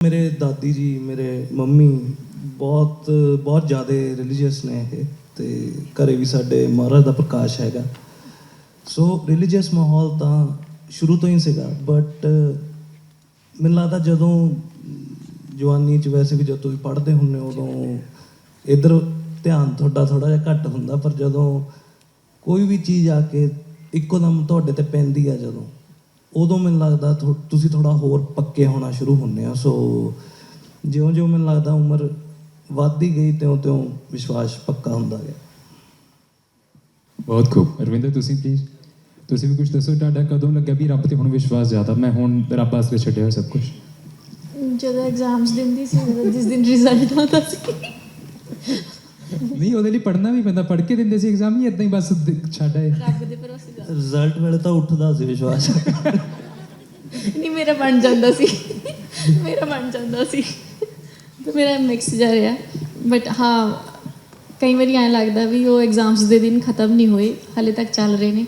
ਮੇਰੇ ਦਾਦੀ ਜੀ, ਮੇਰੇ ਮੰਮੀ ਬਹੁਤ ਬਹੁਤ ਜ਼ਿਆਦਾ ਰਿਲੀਜੀਅਸ ਨੇ ਇਹ ਤੇ ਘਰੇ ਵੀ ਸਾਡੇ ਮਹਾਰਾਜ ਦਾ ਪ੍ਰਕਾਸ਼ ਹੈਗਾ। ਸੋ ਰਿਲੀਜੀਅਸ ਮਾਹੌਲ ਤਾਂ ਸ਼ੁਰੂ ਤੋਂ ਹੀ ਸੀਗਾ ਬਟ ਮੈਨੂੰ ਲੱਗਦਾ ਜਦੋਂ ਜਵਾਨੀ ਚ ਵੈਸੇ ਵੀ ਜਦੋਂ ਤੁਸੀਂ ਪੜ੍ਹਦੇ ਹੁੰਦੇ ਹੋ ਉਦੋਂ ਇਧਰ ਧਿਆਨ ਤੁਹਾਡਾ ਥੋੜਾ ਜਿਹਾ ਘੱਟ ਹੁੰਦਾ, ਪਰ ਜਦੋਂ ਕੋਈ ਵੀ ਚੀਜ਼ ਆ ਕੇ ਇੱਕੋ ਦਮ ਤੁਹਾਡੇ ਤੇ ਪੈਂਦੀ ਆ ਜਦੋਂ ਉਦੋਂ ਮੈਨੂੰ ਲੱਗਦਾ ਤੁਸੀਂ ਥੋੜਾ ਹੋਰ ਪੱਕੇ ਹੋਣਾ ਸ਼ੁਰੂ ਹੁੰਦੇ ਆ ਸੋ ਜਿਉਂ-ਜਿਉਂ ਮੈਨੂੰ ਲੱਗਦਾ ਉਮਰ ਵੱਧਦੀ ਗਈ ਤਿਉਂ-ਤਿਉਂ ਵਿਸ਼ਵਾਸ ਪੱਕਾ ਹੁੰਦਾ ਗਿਆ। ਬਹੁਤ ਖੂਬ। ਰਵਿੰਦਰ ਤੁਸੀਂ ਪਲੀਜ਼ ਤੁਸੀਂ ਵੀ ਕੁਝ ਦੱਸੋ ਤੁਹਾਡਾ ਕਦੋਂ ਲੱਗਿਆ ਵੀ ਰੱਬ ਤੇ ਹੁਣ ਵਿਸ਼ਵਾਸ ਜ਼ਿਆਦਾ? ਮੈਂ ਹੁਣ ਰੱਬ ਵਾਸਤੇ ਛੱਡਿਆ ਸਭ ਕੁਝ ਜਦੋਂ ਐਗਜ਼ਾਮਸ ਦਿੰਦੀ ਸੀ ਉਦੋਂ ਜਿਸ ਦਿਨ ਰਿਜ਼ਲਟ ਆਉਂਦਾ ਸੀ। ਨਹੀਂ ਉਹਦੇ ਲਈ ਪੜ੍ਹਨਾ ਵੀ ਪੈਂਦਾ। ਪੜ੍ਹ ਕੇ ਦਿੰਦੇ ਸੀ ਐਗਜ਼ਾਮ ਹੀ ਇਦਾਂ ਹੀ ਬਸ ਛੱਡ ਆਏ। ਰੱਬ ਦੇ ਭਰੋਸੇ ਰਿਜ਼ਲਟ ਵੇਲੇ ਤਾਂ ਉੱਠਦਾ ਸੀ ਵਿਸ਼ਵਾਸ। ਮੇਰਾ ਬਣ ਜਾਂਦਾ ਸੀ। ਮੇਰਾ ਬਣ ਜਾਂਦਾ ਸੀ। ਤੇ ਮੇਰਾ ਮਿਕਸ ਜਾ ਰਿਹਾ। ਬਟ ਹਾਂ, ਕਈ ਵਾਰੀ ਐਂ ਲੱਗਦਾ ਵੀ ਉਹ ਐਗਜ਼ਾਮਸ ਦੇ ਦਿਨ ਖਤਮ ਨਹੀਂ ਹੋਏ, ਹਾਲੇ ਤੱਕ ਚੱਲ ਰਹੇ ਨੇ।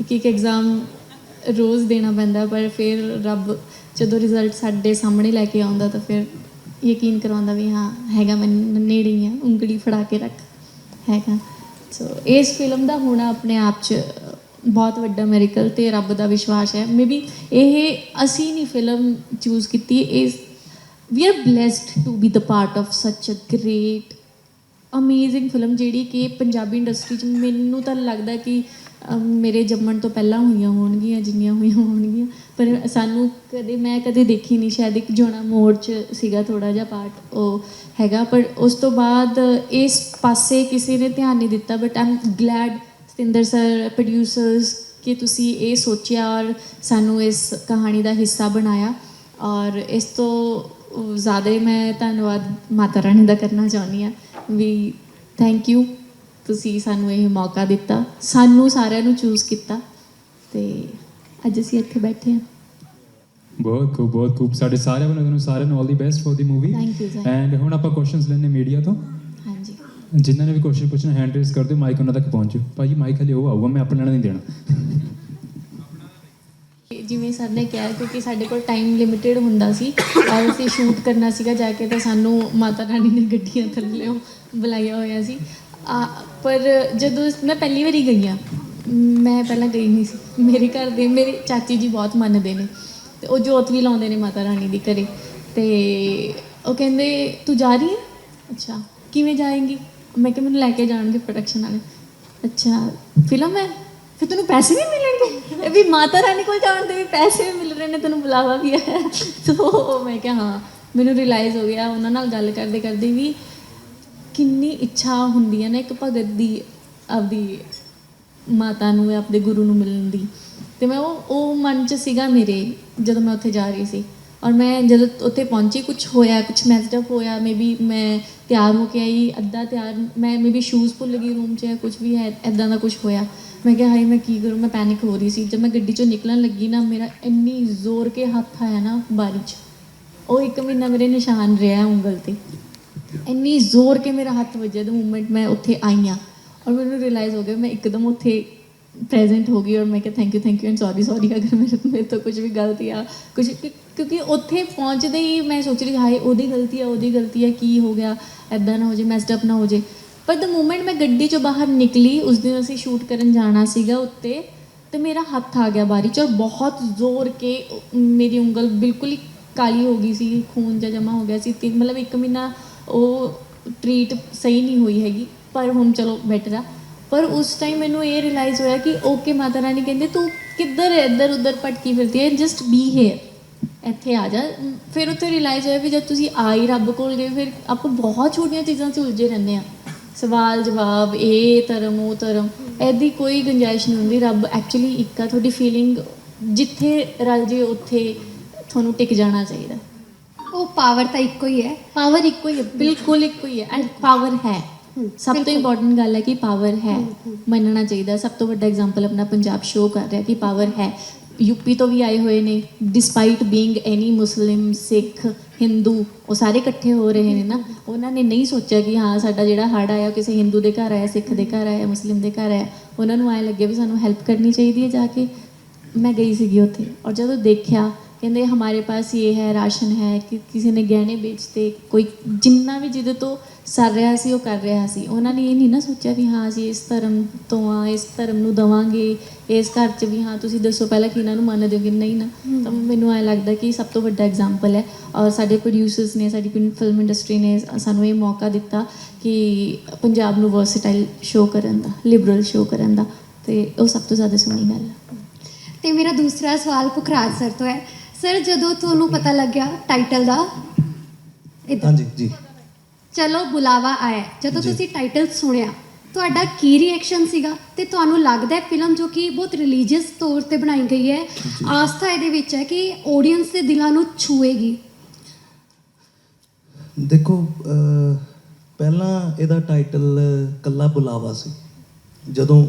ਇੱਕ ਇੱਕ ਐਗਜ਼ਾਮ ਰੋਜ਼ ਦੇਣਾ ਪੈਂਦਾ, ਪਰ ਫਿਰ ਰੱਬ ਜਦੋਂ ਰਿਜ਼ਲਟ ਸਾਡੇ ਸਾਹਮਣੇ ਲੈ ਕੇ ਆਉਂਦਾ ਤਾਂ ਫਿਰ ਯਕੀਨ ਕਰਵਾਉਂਦਾ ਵੀ ਹਾਂ, ਹੈਗਾ ਮੈਂ ਨੇੜੇ ਹੀ ਆ, ਉਂਗਲੀ ਫੜਾ ਕੇ ਰੱਖ, ਹੈਗਾ। ਸੋ ਇਸ ਫਿਲਮ ਦਾ ਹੋਣਾ ਆਪਣੇ ਆਪ 'ਚ ਬਹੁਤ ਵੱਡਾ ਮੈਰੀਕਲ ਤੇ ਰੱਬ ਦਾ ਵਿਸ਼ਵਾਸ ਹੈ। ਮੇਬੀ ਇਹ ਅਸੀਂ ਨਹੀਂ ਫਿਲਮ ਚੂਜ਼ ਕੀਤੀ ਇਸ we are blessed to be the part of such a great amazing film ਜਿਹੜੀ ਕਿ ਪੰਜਾਬੀ ਇੰਡਸਟਰੀ 'ਚ ਮੈਨੂੰ ਤਾਂ ਲੱਗਦਾ ਕਿ ਮੇਰੇ ਜੰਮਣ ਤੋਂ ਪਹਿਲਾਂ ਹੋਈਆਂ ਹੋਣਗੀਆਂ, ਜਿੰਨੀਆਂ ਹੋਈਆਂ ਹੋਣਗੀਆਂ, ਪਰ ਸਾਨੂੰ ਕਦੇ, ਮੈਂ ਕਦੇ ਦੇਖੀ ਨਹੀਂ। ਸ਼ਾਇਦ ਇੱਕ ਜੋਣਾ ਮੋੜ 'ਚ ਸੀਗਾ ਥੋੜਾ ਜਿਹਾ ਪਾਰਟ ਉਹ ਹੈਗਾ, ਪਰ ਉਸ ਤੋਂ ਬਾਅਦ ਇਸ ਪਾਸੇ ਕਿਸੇ ਨੇ ਧਿਆਨ ਨਹੀਂ ਦਿੱਤਾ but I'm glad Satinder sir producers ਕਿ ਤੁਸੀਂ ਇਹ ਸੋਚਿਆ ਔਰ ਸਾਨੂੰ ਇਸ ਕਹਾਣੀ ਦਾ ਹਿੱਸਾ ਬਣਾਇਆ। ਔਰ ਇਸ ਤੋਂ ਜ਼ਿਆਦਾ ਮੈਂ ਧੰਨਵਾਦ ਮਾਤਾ ਰਾਣੀ ਦਾ ਕਰਨਾ ਚਾਹੁੰਦੀ ਹਾਂ। ਵੀ ਥੈਂਕ ਯੂ ਤੁਸੀਂ ਸਾਨੂੰ ਇਹ ਮੌਕਾ ਦਿੱਤਾ। ਸਾਨੂੰ ਸਾਰਿਆਂ ਨੂੰ ਚੂਜ਼ ਕੀਤਾ। ਤੇ ਅੱਜ ਅਸੀਂ ਇੱਥੇ ਬੈਠੇ ਹਾਂ। ਬਹੁਤ ਖੂਬ ਬਹੁਤ ਖੂਬ। ਸਾਡੇ ਸਾਰਿਆਂ ਤੁਹਾਨੂੰ ਸਾਰਿਆਂ ਨੂੰ all the best for the movie. And ਹੁਣ ਆਪਾਂ ਕੁਐਸਚਨਸ ਲੈਣੇ ਮੀਡੀਆ ਤੋਂ। ਹਾਂਜੀ। ਜਿਨ੍ਹਾਂ ਨੇ ਵੀ ਕੁਐਸਚਨ ਪੁੱਛਣਾ ਹੈਂਡ ਰੇਸ ਕਰ ਦਿਓ ਮਾਈਕ ਉਹਨਾਂ ਤੱਕ ਪਹੁੰਚੋ ਭਾਜੀ ਮਾਈਕ ਹਲੇ ਉਹ ਆਊਗਾ, ਮੈਂ ਆਪਣਾ ਨਹੀਂ ਦੇਣਾ। ਜਿਵੇਂ ਸਰ ਨੇ ਕਿਹਾ ਕਿਉਂਕਿ ਸਾਡੇ ਕੋਲ ਟਾਈਮ ਲਿਮਿਟਿਡ ਹੁੰਦਾ ਸੀ, ਔਰ ਅਸੀਂ ਸ਼ੂਟ ਕਰਨਾ ਸੀਗਾ ਜਾ ਕੇ ਤਾਂ ਸਾਨੂੰ ਮਾਤਾ ਰਾਣੀ ਨੇ ਗੱਡੀਆਂ ਥੱਲੇੋਂ ਬੁਲਾਇਆ ਹੋਇਆ ਸੀ। ਪਰ ਜਦੋਂ ਮੈਂ ਪਹਿਲੀ ਵਾਰੀ ਗਈ ਆ ਮੈਂ ਪਹਿਲਾਂ ਗਈ ਨਹੀਂ ਸੀ। ਮੇਰੇ ਘਰ ਦੇ, ਮੇਰੇ ਚਾਚੀ ਜੀ ਬਹੁਤ ਮੰਨਦੇ ਨੇ, ਤੇ ਉਹ ਜੋਤ ਵੀ ਲਾਉਂਦੇ ਨੇ ਮਾਤਾ ਰਾਣੀ ਦੀ ਘਰੇ। ਤੇ ਉਹ ਕਹਿੰਦੇ, ਤੂੰ ਜਾ ਰਹੀ ਹੈ? ਅੱਛਾ, ਕਿਵੇਂ ਜਾਏਂਗੀ? ਮੈਂ ਕਿਹਾ ਮੈਨੂੰ ਲੈ ਕੇ ਜਾਣਗੇ ਪ੍ਰੋਡਕਸ਼ਨ ਵਾਲੇ। ਅੱਛਾ, ਫਿਲਮ ਹੈ? ਫਿਰ ਤੈਨੂੰ ਪੈਸੇ ਵੀ ਮਿਲਣਗੇ? ਇਹ ਵੀ ਮਾਤਾ ਰਾਣੀ ਕੋਲ ਜਾਣ ਦੇ ਵੀ ਪੈਸੇ ਵੀ ਮਿਲ ਰਹੇ ਨੇ, ਤੈਨੂੰ ਬੁਲਾਵਾ ਵੀ ਹੈ। ਤੋ ਮੈਂ ਕਿਹਾ ਹਾਂ, ਮੈਨੂੰ ਰਿਅਲਾਈਜ਼ ਹੋ ਗਿਆ ਉਹਨਾਂ ਨਾਲ ਗੱਲ ਕਰਦੇ ਕਰਦੇ ਵੀ ਕਿੰਨੀ ਇੱਛਾ ਹੁੰਦੀ ਹੈ ਨਾ ਇੱਕ ਭਗਤ ਦੀ ਆਪਦੀ ਮਾਤਾ ਨੂੰ ਜਾਂ ਆਪਣੇ ਗੁਰੂ ਨੂੰ ਮਿਲਣ ਦੀ। ਤੇ ਮੈਂ ਉਹ ਉਹ ਮਨ 'ਚ ਸੀਗਾ ਮੇਰੇ, ਜਦੋਂ ਮੈਂ ਉੱਥੇ ਜਾ ਰਹੀ ਸੀ। ਔਰ ਮੈਂ ਜਦੋਂ ਉੱਥੇ ਪਹੁੰਚੀ ਕੁਝ ਹੋਇਆ ਕੁਝ ਮੈਸਡ ਅਪ ਹੋਇਆ ਮੇਬੀ ਮੈਂ ਤਿਆਰ ਹੋ ਕੇ ਆਈ, ਅੱਧਾ ਤਿਆਰ, ਮੈਂ ਮੇਬੀ ਸ਼ੂਜ਼ ਭੁੱਲ ਗਈ ਰੂਮ 'ਚ ਜਾਂ ਕੁਝ ਵੀ ਹੈ ਐਦਾਂ ਦਾ ਕੁਝ ਹੋਇਆ। ਮੈਂ ਕਿਹਾ, ਹਾਏ, ਮੈਂ ਕੀ ਕਰੂੰ? ਮੈਂ ਪੈਨਿਕ ਹੋ ਰਹੀ ਸੀ। ਜਦ ਮੈਂ ਗੱਡੀ 'ਚੋਂ ਨਿਕਲਣ ਲੱਗੀ ਨਾ, ਮੇਰਾ ਇੰਨੀ ਜ਼ੋਰ ਕੇ ਹੱਥ ਆਇਆ ਨਾ ਬਾਰੀ 'ਚ ਉਹ ਇੱਕ ਮਹੀਨਾ ਮੇਰੇ ਨਿਸ਼ਾਨ ਰਿਹਾ ਉਂਗਲ ਤੇ। ਇੰਨੀ ਜ਼ੋਰ ਕੇ ਮੇਰਾ ਹੱਥ ਵੱਜਿਆ ਦਾ ਮੂਮੈਂਟ ਮੈਂ ਉੱਥੇ ਆਈ ਹਾਂ। ਔਰ ਮੈਨੂੰ ਰਿਅਲਾਈਜ਼ ਹੋ ਗਿਆ, ਮੈਂ ਇੱਕਦਮ ਉੱਥੇ ਪ੍ਰੈਜ਼ੈਂਟ ਹੋ ਗਈ ਔਰ ਮੈਂ ਕਿਹਾ thank you thank you and sorry sorry ਅਗਰ ਮੇਰੇ ਮੇਰੇ ਤੋਂ ਕੁਝ ਵੀ ਗਲਤੀ ਆ ਕੁਝ ਕਿਉਂਕਿ ਉੱਥੇ ਪਹੁੰਚਦੇ ਹੀ ਮੈਂ ਸੋਚ ਰਹੀ ਹਾਏ, ਉਹਦੀ ਗਲਤੀ ਆ, ਉਹਦੀ ਗਲਤੀ ਆ, ਕੀ ਹੋ ਗਿਆ ਐਦਾਂ ਨਾ ਹੋ ਜੇ ਮੈਸਡ ਅਪ ਨਾ ਹੋ ਜੇ। ਪਰ ਦ ਮੂਮੈਂਟ ਮੈਂ ਗੱਡੀ ਚੋਂ ਬਾਹਰ ਨਿਕਲੀ, ਉਸ ਦਿਨ ਅਸੀਂ ਸ਼ੂਟ ਕਰਨ ਜਾਣਾ ਸੀਗਾ ਉੱਤੇ, ਤੇ ਮੇਰਾ ਹੱਥ ਆ ਗਿਆ ਬਾਰੀ ਚ ਔਰ ਬਹੁਤ ਜ਼ੋਰ ਕੇ ਮੇਰੀ ਉਂਗਲ ਬਿਲਕੁਲ ਹੀ ਕਾਲੀ ਹੋ ਗਈ ਸੀ, ਖੂਨ ਜਿਹਾ ਜਮਾ ਹੋ ਗਿਆ ਸੀ, ਤੇ ਮਤਲਬ ਇੱਕ ਮਹੀਨਾ ਉਹ ਟ੍ਰੀਟ ਸਹੀ ਨਹੀਂ ਹੋਈ ਹੈਗੀ, ਪਰ ਹੁਣ ਚਲੋ ਬੈਟਰ ਆ। ਪਰ ਉਸ ਟਾਈਮ ਮੈਨੂੰ ਇਹ ਰਿਅਲਾਈਜ਼ ਹੋਇਆ ਕਿ ਓਕੇ ਮਾਤਾ ਰਾਣੀ ਕਹਿੰਦੇ, ਤੂੰ ਕਿੱਧਰ ਇੱਧਰ ਉੱਧਰ ਭਟਕੀ ਫਿਰਦੀ ਹੈ ਜਸਟ ਬੀ ਹੇਅਰ ਇੱਥੇ ਆ ਜਾ। ਫਿਰ ਉੱਥੇ ਰਿਅਲਾਈਜ਼ ਹੋਇਆ ਵੀ ਜਦ ਤੁਸੀਂ ਆਈ ਰੱਬ ਕੋਲ ਗਏ ਫਿਰ ਆਪਾਂ ਬਹੁਤ ਛੋਟੀਆਂ ਚੀਜ਼ਾਂ 'ਚ ਉਲਝੇ ਰਹਿੰਦੇ ਆ ਸਵਾਲ ਜਵਾਬ ਇਹ ਧਰਮ ਉਹ ਧਰਮ। ਐਦੀ ਕੋਈ ਗੁੰਜਾਇਸ਼ ਨਹੀਂ ਹੁੰਦੀ। ਰੱਬ ਐਕਚੁਅਲੀ ਇੱਕ ਆ ਤੁਹਾਡੀ ਫੀਲਿੰਗ ਜਿੱਥੇ ਰਲ ਜੇ ਉੱਥੇ ਤੁਹਾਨੂੰ ਟਿਕ ਜਾਣਾ ਚਾਹੀਦਾ। ਉਹ ਪਾਵਰ ਤਾਂ ਇੱਕੋ ਹੀ ਹੈ। ਪਾਵਰ ਇੱਕੋ ਹੀ ਹੈ ਬਿਲਕੁਲ ਇੱਕੋ ਹੀ ਹੈ। ਐਂਡ ਪਾਵਰ ਹੈ। ਸਭ ਤੋਂ ਇੰਪੋਰਟੈਂਟ ਗੱਲ ਹੈ ਕਿ ਪਾਵਰ ਹੈ। ਮੰਨਣਾ ਚਾਹੀਦਾ। ਸਭ ਤੋਂ ਵੱਡਾ ਐਗਜ਼ਾਮਪਲ ਆਪਣਾ ਪੰਜਾਬ ਸ਼ੋ ਕਰ ਰਿਹਾ ਕਿ ਪਾਵਰ ਹੈ। ਯੂਪੀ ਤੋਂ ਵੀ ਆਏ ਹੋਏ ਨੇ despite being any Muslim Sikh Hindu ਉਹ ਸਾਰੇ ਇਕੱਠੇ ਹੋ ਰਹੇ ਨੇ ਨਾ, ਉਹਨਾਂ ਨੇ ਨਹੀਂ ਸੋਚਿਆ ਕਿ ਹਾਂ, ਸਾਡਾ ਜਿਹੜਾ ਹੜ ਆਇਆ, ਉਹ ਕਿਸੇ ਹਿੰਦੂ ਦੇ ਘਰ ਆਇਆ ਸਿੱਖ ਦੇ ਘਰ ਆਇਆ ਮੁਸਲਿਮ ਦੇ ਘਰ ਆਇਆ। ਉਹਨਾਂ ਨੂੰ ਐਂ ਲੱਗਿਆ ਵੀ ਸਾਨੂੰ ਹੈਲਪ ਕਰਨੀ ਚਾਹੀਦੀ ਹੈ ਜਾ ਕੇ। ਮੈਂ ਗਈ ਸੀਗੀ ਉੱਥੇ, ਔਰ ਜਦੋਂ ਦੇਖਿਆ ਕਹਿੰਦੇ ਹਮਾਰੇ ਪਾਸ ਇਹ ਹੈ ਰਾਸ਼ਨ ਹੈ ਕਿ ਕਿਸੇ ਨੇ ਗਹਿਣੇ ਵੇਚਤੇ ਕੋਈ ਜਿੰਨਾ ਵੀ ਜਿਹਦੇ ਤੋਂ ਸਰ ਰਿਹਾ ਸੀ ਉਹ ਕਰ ਰਿਹਾ ਸੀ। ਉਹਨਾਂ ਨੇ ਇਹ ਨਹੀਂ ਨਾ ਸੋਚਿਆ ਵੀ ਹਾਂ ਅਸੀਂ ਇਸ ਧਰਮ ਤੋਂ ਆ ਇਸ ਧਰਮ ਨੂੰ ਦਵਾਂਗੇ ਇਸ ਘਰ 'ਚ ਵੀ ਹਾਂ ਤੁਸੀਂ ਦੱਸੋ ਪਹਿਲਾਂ ਕਿ ਇਹਨਾਂ ਨੂੰ ਮੰਨਦੇ ਹੋ ਕਿ ਨਹੀਂ ਨਾ। ਤਾਂ ਮੈਨੂੰ ਐ ਲੱਗਦਾ ਕਿ ਸਭ ਤੋਂ ਵੱਡਾ ਐਗਜ਼ਾਮਪਲ ਹੈ। ਔਰ ਸਾਡੇ ਪ੍ਰੋਡਿਊਸਰਸ ਨੇ ਸਾਡੀ ਫਿਲਮ ਇੰਡਸਟਰੀ ਨੇ ਸਾਨੂੰ ਇਹ ਮੌਕਾ ਦਿੱਤਾ ਕਿ ਪੰਜਾਬ ਨੂੰ ਵਰਸਟਾਈਲ ਸ਼ੋਅ ਕਰਨ ਦਾ ਲਿਬਰਲ ਸ਼ੋਅ ਕਰਨ ਦਾ। ਤੇ ਉਹ ਸਭ ਤੋਂ ਜ਼ਿਆਦਾ ਸੋਹਣੀ ਗੱਲ ਹੈ ਤੇ ਮੇਰਾ ਦੂਸਰਾ ਸਵਾਲ ਪੁਖਰਾਜ ਸਰ ਤੋਂ ਹੈ। ਸਰ ਜਦੋਂ ਤੁਹਾਨੂੰ ਪਤਾ ਲੱਗਿਆ ਟਾਈਟਲ ਦਾ ਇੱਧਰ। ਹਾਂਜੀ ਜੀ। ਚਲੋ ਬੁਲਾਵਾ ਆਇਆ ਜਦੋਂ ਜੀ। ਤੁਸੀਂ ਟਾਈਟਲ ਸੁਣਿਆ ਤੁਹਾਡਾ ਕੀ ਰਿਐਕਸ਼ਨ ਸੀਗਾ? ਤੇ ਤੁਹਾਨੂੰ ਲੱਗਦਾ ਹੈ ਫਿਲਮ ਜੋ ਕਿ ਬਹੁਤ ਰਿਲੀਜੀਅਸ ਤੌਰ ਤੇ ਬਣਾਈ ਗਈ ਹੈ ਆਸਥਾ ਇਹਦੇ ਵਿੱਚ ਹੈ ਕਿ ਆਡੀਅנס ਦੇ ਦਿਲਾਂ ਨੂੰ ਛੂਏਗੀ? ਦੇਖੋ ਅਹ, ਪਹਿਲਾਂ ਇਹਦਾ ਟਾਈਟਲ ਕੱਲਾ ਬੁਲਾਵਾ ਸੀ। ਜਦੋਂ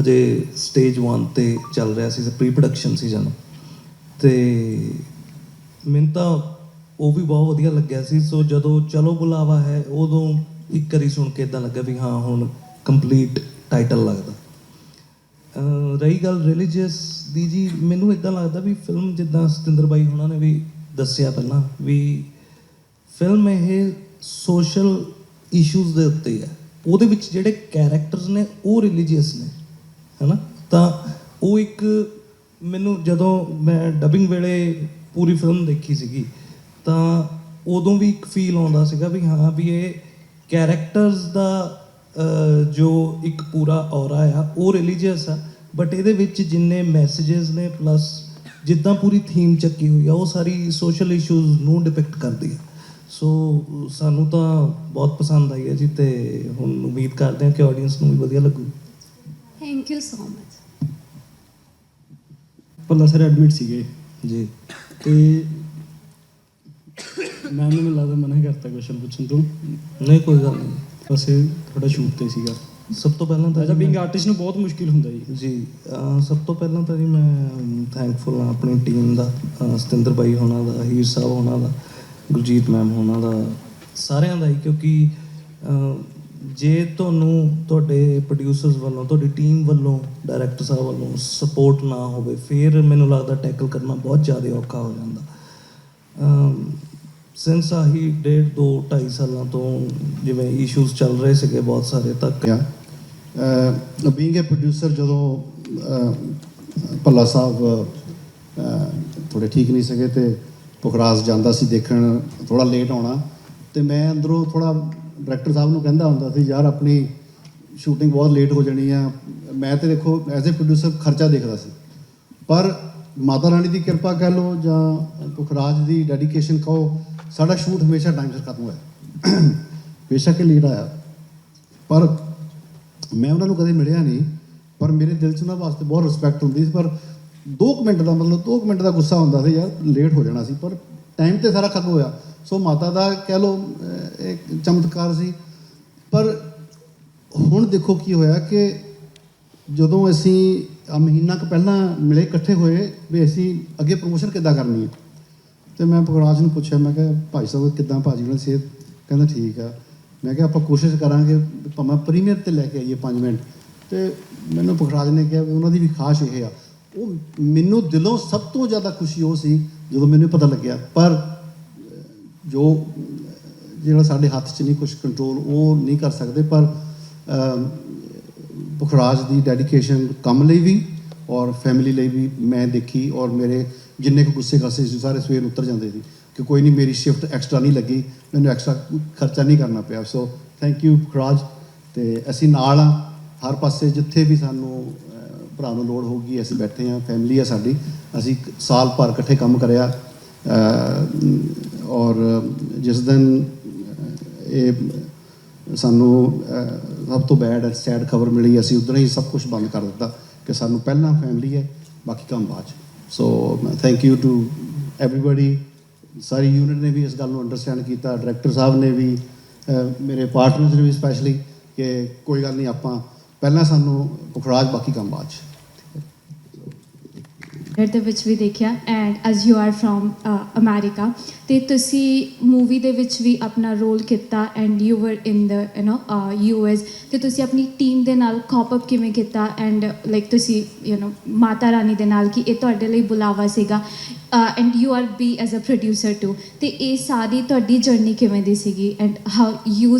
ਹਜੇ ਸਟੇਜ 1 ਤੇ ਚੱਲ ਰਿਹਾ ਸੀ ਪ੍ਰੀ ਪ੍ਰੋਡਕਸ਼ਨ ਸੀ ਜਦੋਂ ਤੇ ਮੈਨੂੰ ਤਾਂ ਉਹ ਵੀ ਬਹੁਤ ਵਧੀਆ ਲੱਗਿਆ ਸੀ। ਸੋ ਜਦੋਂ ਚਲੋ ਬੁਲਾਵਾ ਹੈ, ਉਦੋਂ ਇੱਕ ਵਾਰੀ ਸੁਣ ਕੇ ਇਦਾਂ ਲੱਗਾ ਵੀ ਹਾਂ, ਹੁਣ ਕੰਪਲੀਟ ਟਾਈਟਲ ਲੱਗਦਾ। ਰਹੀ ਗੱਲ ਰਿਲੀਜੀਅਸ ਦੀ ਜੀ, ਮੈਨੂੰ ਇਦਾਂ ਲੱਗਦਾ ਵੀ ਫਿਲਮ ਜਿੱਦਾਂ ਸਤਿੰਦਰ ਬਾਈ ਉਹਨਾਂ ਨੇ ਵੀ ਦੱਸਿਆ ਪਹਿਲਾਂ ਵੀ ਫਿਲਮ ਇਹ ਸੋਸ਼ਲ ਇਸ਼ੂਜ਼ ਦੇ ਉੱਤੇ ਹੈ। ਉਹਦੇ ਵਿੱਚ ਜਿਹੜੇ ਕੈਰੈਕਟਰਸ ਨੇ, ਉਹ ਰਿਲੀਜੀਅਸ ਨੇ, ਹੈਨਾ? ਤਾਂ ਉਹ ਇੱਕ ਮੈਨੂੰ ਜਦੋਂ ਮੈਂ ਡਬਿੰਗ ਵੇਲੇ ਪੂਰੀ ਫਿਲਮ ਦੇਖੀ ਸੀਗੀ, ਤਾਂ ਉਦੋਂ ਵੀ ਇੱਕ ਫੀਲ ਆਉਂਦਾ ਸੀਗਾ ਵੀ ਹਾਂ, ਵੀ ਇਹ ਕੈਰੈਕਟਰਸ ਦਾ ਜੋ ਇੱਕ ਪੂਰਾ ਔਰਾ ਆ, ਉਹ ਰਿਲੀਜੀਅਸ ਆ ਬਟ ਇਹਦੇ ਵਿੱਚ ਜਿੰਨੇ ਮੈਸੇजेस ਨੇ ਪਲੱਸ ਜਿੱਦਾਂ ਪੂਰੀ ਥੀਮ ਚੱਕੀ ਹੋਈ ਆ, ਉਹ ਸਾਰੀ ਸੋਸ਼ਲ ਇਸ਼ੂਜ਼ ਨੂੰ ਡਿਪਿਕਟ ਕਰਦੀ ਆ। ਸੋ ਸਾਨੂੰ ਤਾਂ ਬਹੁਤ ਪਸੰਦ ਆਈ ਹੈ ਜੀ ਤੇ ਹੁਣ ਉਮੀਦ ਕਰਦੇ ਹਾਂ ਕਿ ਆਡੀਅנס ਨੂੰ ਵੀ ਵਧੀਆ ਲੱਗੂ। Thank you so much Bhalla sir admit ਸੀਗੇ ਜੀ। ਤੇ ਮੈਮ ਨੇ ਮੈਨੂੰ ਲੱਗਦਾ ਮਨਾ ਕਰਤਾ ਕੁਐਸਚਨ ਪੁੱਛਣ ਤੋਂ। ਨਹੀਂ ਕੋਈ ਗੱਲ ਨਹੀਂ। ਬਸ ਇਹ ਥੋੜਾ ਸ਼ੂਟ ਤੇ ਸੀਗਾ। ਸਭ ਤੋਂ ਪਹਿਲਾਂ ਤਾਂ ਜੀ ਬਿੰਗ ਮੈਂ- ਆਰਟਿਸਟ ਨੂੰ ਬਹੁਤ ਮੁਸ਼ਕਿਲ ਹੁੰਦਾ ਜੀ। ਜੀ ਸਭ ਤੋਂ ਪਹਿਲਾਂ ਤਾਂ ਜੀ ਮੈਂ ਥੈਂਕਫੁਲ ਹਾਂ ਆਪਣੀ ਟੀਮ ਦਾ ਸਤਿੰਦਰ ਬਾਈ ਹੋਣਾ ਦਾ ਹੀਰ ਸਾਹਿਬ ਹੋਣਾ ਦਾ ਗੁਰਜੀਤ ਮੈਮ ਹੋਣਾ ਦਾ ਸਾਰਿਆਂ ਦਾ ਹੀ ਕਿਉਂਕਿ ਜੇ ਤੁਹਾਨੂੰ ਤੁਹਾਡੇ ਪ੍ਰੋਡਿਊਸਰਸ ਵੱਲੋਂ ਤੁਹਾਡੀ ਟੀਮ ਵੱਲੋਂ ਡਾਇਰੈਕਟਰ ਸਾਹਿਬ ਵੱਲੋਂ ਸਪੋਰਟ ਨਾ ਹੋਵੇ ਫਿਰ ਮੈਨੂੰ ਲੱਗਦਾ ਟੈਕਲ ਕਰਨਾ ਬਹੁਤ ਜ਼ਿਆਦਾ ਔਖਾ ਹੋ ਜਾਂਦਾ। ਸਿੰਸ ਆਹੀ ਡੇਢ ਦੋ 2.5 ਸਾਲਾਂ ਤੋਂ ਜਿਵੇਂ ਇਸ਼ੂਜ਼ ਚੱਲ ਰਹੇ ਸੀਗੇ ਬਹੁਤ ਸਾਰੇ ਤੱਕ ਆ ਬੀਇੰਗ ਅ ਪ੍ਰੋਡਿਊਸਰ ਜਦੋਂ ਭੱਲਾ ਸਾਹਿਬ ਅਹ, ਥੋੜੇ ਠੀਕ ਨਹੀਂ ਸੀਗੇ ਤੇ ਪੁਖਰਾਜ ਜਾਂਦਾ ਸੀ ਦੇਖਣ ਥੋੜਾ ਲੇਟ ਆਉਣਾ ਤੇ ਮੈਂ ਅੰਦਰੋਂ ਥੋੜਾ ਡਾਇਰੈਕਟਰ ਸਾਹਿਬ ਨੂੰ ਕਹਿੰਦਾ ਹੁੰਦਾ ਸੀ, ਯਾਰ ਆਪਣੀ ਸ਼ੂਟਿੰਗ ਬਹੁਤ ਲੇਟ ਹੋ ਜਾਣੀ ਆ। ਮੈਂ ਤੇ ਦੇਖੋ ਐਜ਼ ਅ ਪ੍ਰੋਡਿਊਸਰ ਖਰਚਾ ਦੇਖਦਾ ਸੀ। ਪਰ ਮਾਤਾ ਰਾਣੀ ਦੀ ਕਿਰਪਾ ਕਹਿ ਲਓ ਜਾਂ ਪੁਖਰਾਜ ਦੀ ਡੈਡੀਕੇਸ਼ਨ ਕਹੋ, ਸਾਡਾ ਸ਼ੂਟ ਹਮੇਸ਼ਾ ਟਾਈਮ ਸਿਰ ਖਤਮ ਹੋਇਆ। ਬੇਸ਼ੱਕ ਲੇਟ ਆਇਆ। ਪਰ ਮੈਂ ਉਹਨਾਂ ਨੂੰ ਕਦੇ ਮਿਲਿਆ ਨਹੀਂ, ਪਰ ਮੇਰੇ ਦਿਲ 'ਚ ਉਹਨਾਂ ਵਾਸਤੇ ਬਹੁਤ ਰਿਸਪੈਕਟ ਹੁੰਦੀ ਸੀ। ਪਰ 2 ਮਿੰਟ ਦਾ ਮਤਲਬ 2 ਮਿੰਟ ਦਾ ਗੁੱਸਾ ਹੁੰਦਾ ਸੀ, ਯਾਰ ਲੇਟ ਹੋ ਜਾਣਾ ਸੀ। ਪਰ ਟਾਈਮ ਤੇ ਸਾਰਾ ਖਤਮ ਹੋਇਆ। ਸੋ ਮਾਤਾ ਦਾ ਕਹਿ ਲਓ ਅਹ, ਇੱਕ ਚਮਤਕਾਰ ਸੀ। ਪਰ ਹੁਣ ਦੇਖੋ ਕੀ ਹੋਇਆ ਕਿ ਜਦੋਂ ਅਸੀਂ ਆ ਮਹੀਨਾ ਕੁ ਪਹਿਲਾਂ ਮਿਲੇ ਇਕੱਠੇ ਹੋਏ ਵੀ ਅਸੀਂ ਅੱਗੇ ਪ੍ਰੋਮੋਸ਼ਨ ਕਿੱਦਾਂ ਕਰਨੀ ਹੈ? ਤੇ ਮੈਂ ਪਗਰਾਜ ਨੂੰ ਪੁੱਛਿਆ ਮੈਂ ਕਿਹਾ ਭਾਈ ਸਾਹਿਬ ਕਿੱਦਾਂ ਭਾਜੀ ਉਹਨਾਂ ਦੀ ਸਿਹਤ? ਕਹਿੰਦਾ ਠੀਕ ਆ। ਮੈਂ ਕਿਹਾ ਆਪਾਂ ਕੋਸ਼ਿਸ਼ ਕਰਾਂਗੇ ਭਾਵੇਂ ਪ੍ਰੀਮੀਅਰ ਤੇ ਲੈ ਕੇ ਆਈਏ 5 ਮਿੰਟ। ਤੇ ਮੈਨੂੰ ਪਗਰਾਜ ਨੇ ਕਿਹਾ ਵੀ ਉਹਨਾਂ ਦੀ ਵੀ ਖਾਸ਼ ਇਹ ਆ। ਉਹ ਮੈਨੂੰ ਦਿਲੋਂ ਸਭ ਤੋਂ ਜ਼ਿਆਦਾ ਖੁਸ਼ੀ ਉਹ ਸੀ ਜਦੋਂ ਮੈਨੂੰ ਪਤਾ ਲੱਗਿਆ। ਪਰ ਜੋ ਜਿਹੜਾ ਸਾਡੇ ਹੱਥ 'ਚ ਨਹੀਂ ਕੁਝ ਕੰਟਰੋਲ ਉਹ ਨਹੀਂ ਕਰ ਸਕਦੇ ਪਰ ਅਮ, ਪੁਖਰਾਜ ਦੀ ਡੈਡੀਕੇਸ਼ਨ ਕੰਮ ਲਈ ਵੀ ਔਰ ਫੈਮਿਲੀ ਲਈ ਵੀ ਮੈਂ ਦੇਖੀ ਔਰ ਮੇਰੇ ਜਿੰਨੇ ਕੁ ਗੁੱਸੇ ਖਾਸੇ ਸੀ ਸਾਰੇ ਸਵੇਰ ਨੂੰ ਉਤਰ ਜਾਂਦੇ ਸੀ ਕਿ ਕੋਈ ਨਹੀਂ ਮੇਰੀ ਸ਼ਿਫਟ ਐਕਸਟਰਾ ਨਹੀਂ ਲੱਗੀ ਮੈਨੂੰ ਐਕਸਟਰਾ ਖਰਚਾ ਨਹੀਂ ਕਰਨਾ ਪਿਆ। ਸੋ ਥੈਂਕ ਯੂ ਪੁਖਰਾਜ ਤੇ ਅਸੀਂ ਨਾਲ ਆ ਹਰ ਪਾਸੇ ਜਿੱਥੇ ਵੀ ਸਾਨੂੰ ਭਰਾ ਨੂੰ ਲੋੜ ਹੋਊਗੀ ਅਸੀਂ ਬੈਠੇ ਆ ਫੈਮਿਲੀ ਆ ਸਾਡੀ ਅਸੀਂ ਸਾਲ ਭਰ ਇਕੱਠੇ ਕੰਮ ਕਰਿਆ ਔਰ ਜਿਸ ਦਿਨ ਇਹ ਸਾਨੂੰ ਸਭ ਤੋਂ ਬੈਡ ਸੈਡ ਖਬਰ ਮਿਲੀ, ਅਸੀਂ ਉਦੋਂ ਹੀ ਸਭ ਕੁਝ ਬੰਦ ਕਰ ਦਿੱਤਾ ਕਿ ਸਾਨੂੰ ਪਹਿਲਾਂ ਫੈਮਿਲੀ ਹੈ, ਬਾਕੀ ਕੰਮ ਬਾਅਦ 'ਚ। So thank you to everybody sorry unit ਨੇ ਵੀ ਇਸ ਗੱਲ ਨੂੰ ਅੰਡਰਸਟੈਂਡ ਕੀਤਾ ਡਾਇਰੈਕਟਰ ਸਾਹਿਬ ਨੇ ਵੀ ਮੇਰੇ ਪਾਰਟਨਰਸ ਨੇ ਵੀ ਸਪੈਸ਼ਲੀ ਕਿ ਕੋਈ ਗੱਲ ਨਹੀਂ, ਆਪਾਂ ਪਹਿਲਾਂ ਸਾਨੂੰ ਪੁਖਰਾਜ ਬਾਕੀ ਕੰਮ ਬਾਅਦ 'ਚ ਟ੍ਰੇਲਰ ਦੇ ਵਿੱਚ ਵੀ ਦੇਖਿਆ and as you are from America ਤੇ ਤੁਸੀਂ ਮੂਵੀ ਦੇ ਵਿੱਚ ਵੀ ਆਪਣਾ ਰੋਲ ਕੀਤਾ and you were in the U no U S ਤੇ ਤੁਸੀਂ ਆਪਣੀ ਟੀਮ ਦੇ ਨਾਲ ਕਾਪ ਅਪ ਕਿਵੇਂ ਕੀਤਾ ਐਂਡ ਲਾਈਕ ਤੁਸੀਂ ਯੂ نو ਮਾਤਾ ਰਾਣੀ ਦੇ ਨਾਲ ਕਿ ਇਹ ਤੁਹਾਡੇ ਲਈ ਬੁਲਾਵਾ ਸੀਗਾ and you are be as a producer too ਤੇ ਇਹ ਸਾਰੀ ਤੁਹਾਡੀ ਜਰਨੀ ਕਿਵੇਂ ਦੀ ਸੀਗੀ and how you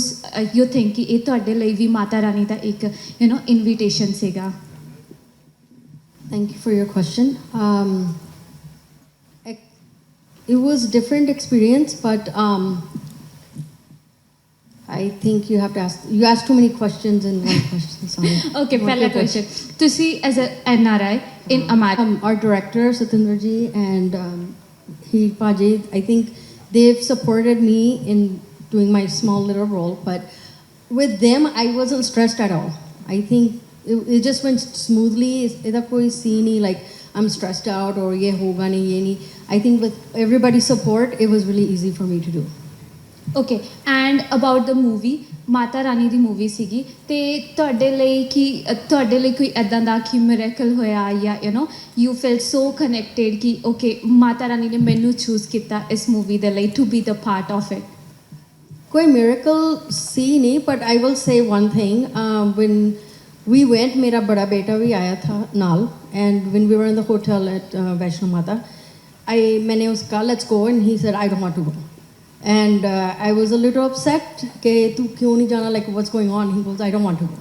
you think ਕਿ ਇਹ ਤੁਹਾਡੇ ਲਈ ਵੀ ਮਾਤਾ ਰਾਣੀ ਦਾ ਇੱਕ ਯੂ نو ਇਨਵੀਟੇਸ਼ਨ ਸੀਗਾ Thank you for your question. Um, it it was different experience, but um, I think you have to ask. You asked too many questions in one question. Sorry. Okay What ਪਹਿਲਾ your question? Question ਤੁਸੀਂ as a N R I in America Um, our director Satinder ji and um, he Paji, I think they've supported me in doing my small little role, but with them I wasn't stressed at all. I think it, just went smoothly. It's not like I'm stressed out or ye hoga nahi ye nahi. I think with everybody's support, it was really easy for me to do. Okay, and about the movie, Mata Rani the movie sigi, te tadele ki tadele ki miracle hoya ya, you know, you felt so connected ki, okay, Mata Rani ne menu choose kita is movie the lay to be the part of it. Koi miracle see but I will say one thing. Uh, when we went, mera bada beta भी आया and when we were in the hotel at uh, Vaishno Mata, I, मैंने उसका let's go and he said I don't want to go. And uh, I was a little upset कि tu क्यों नहीं जाना like what's going on? He goes I don't want to go.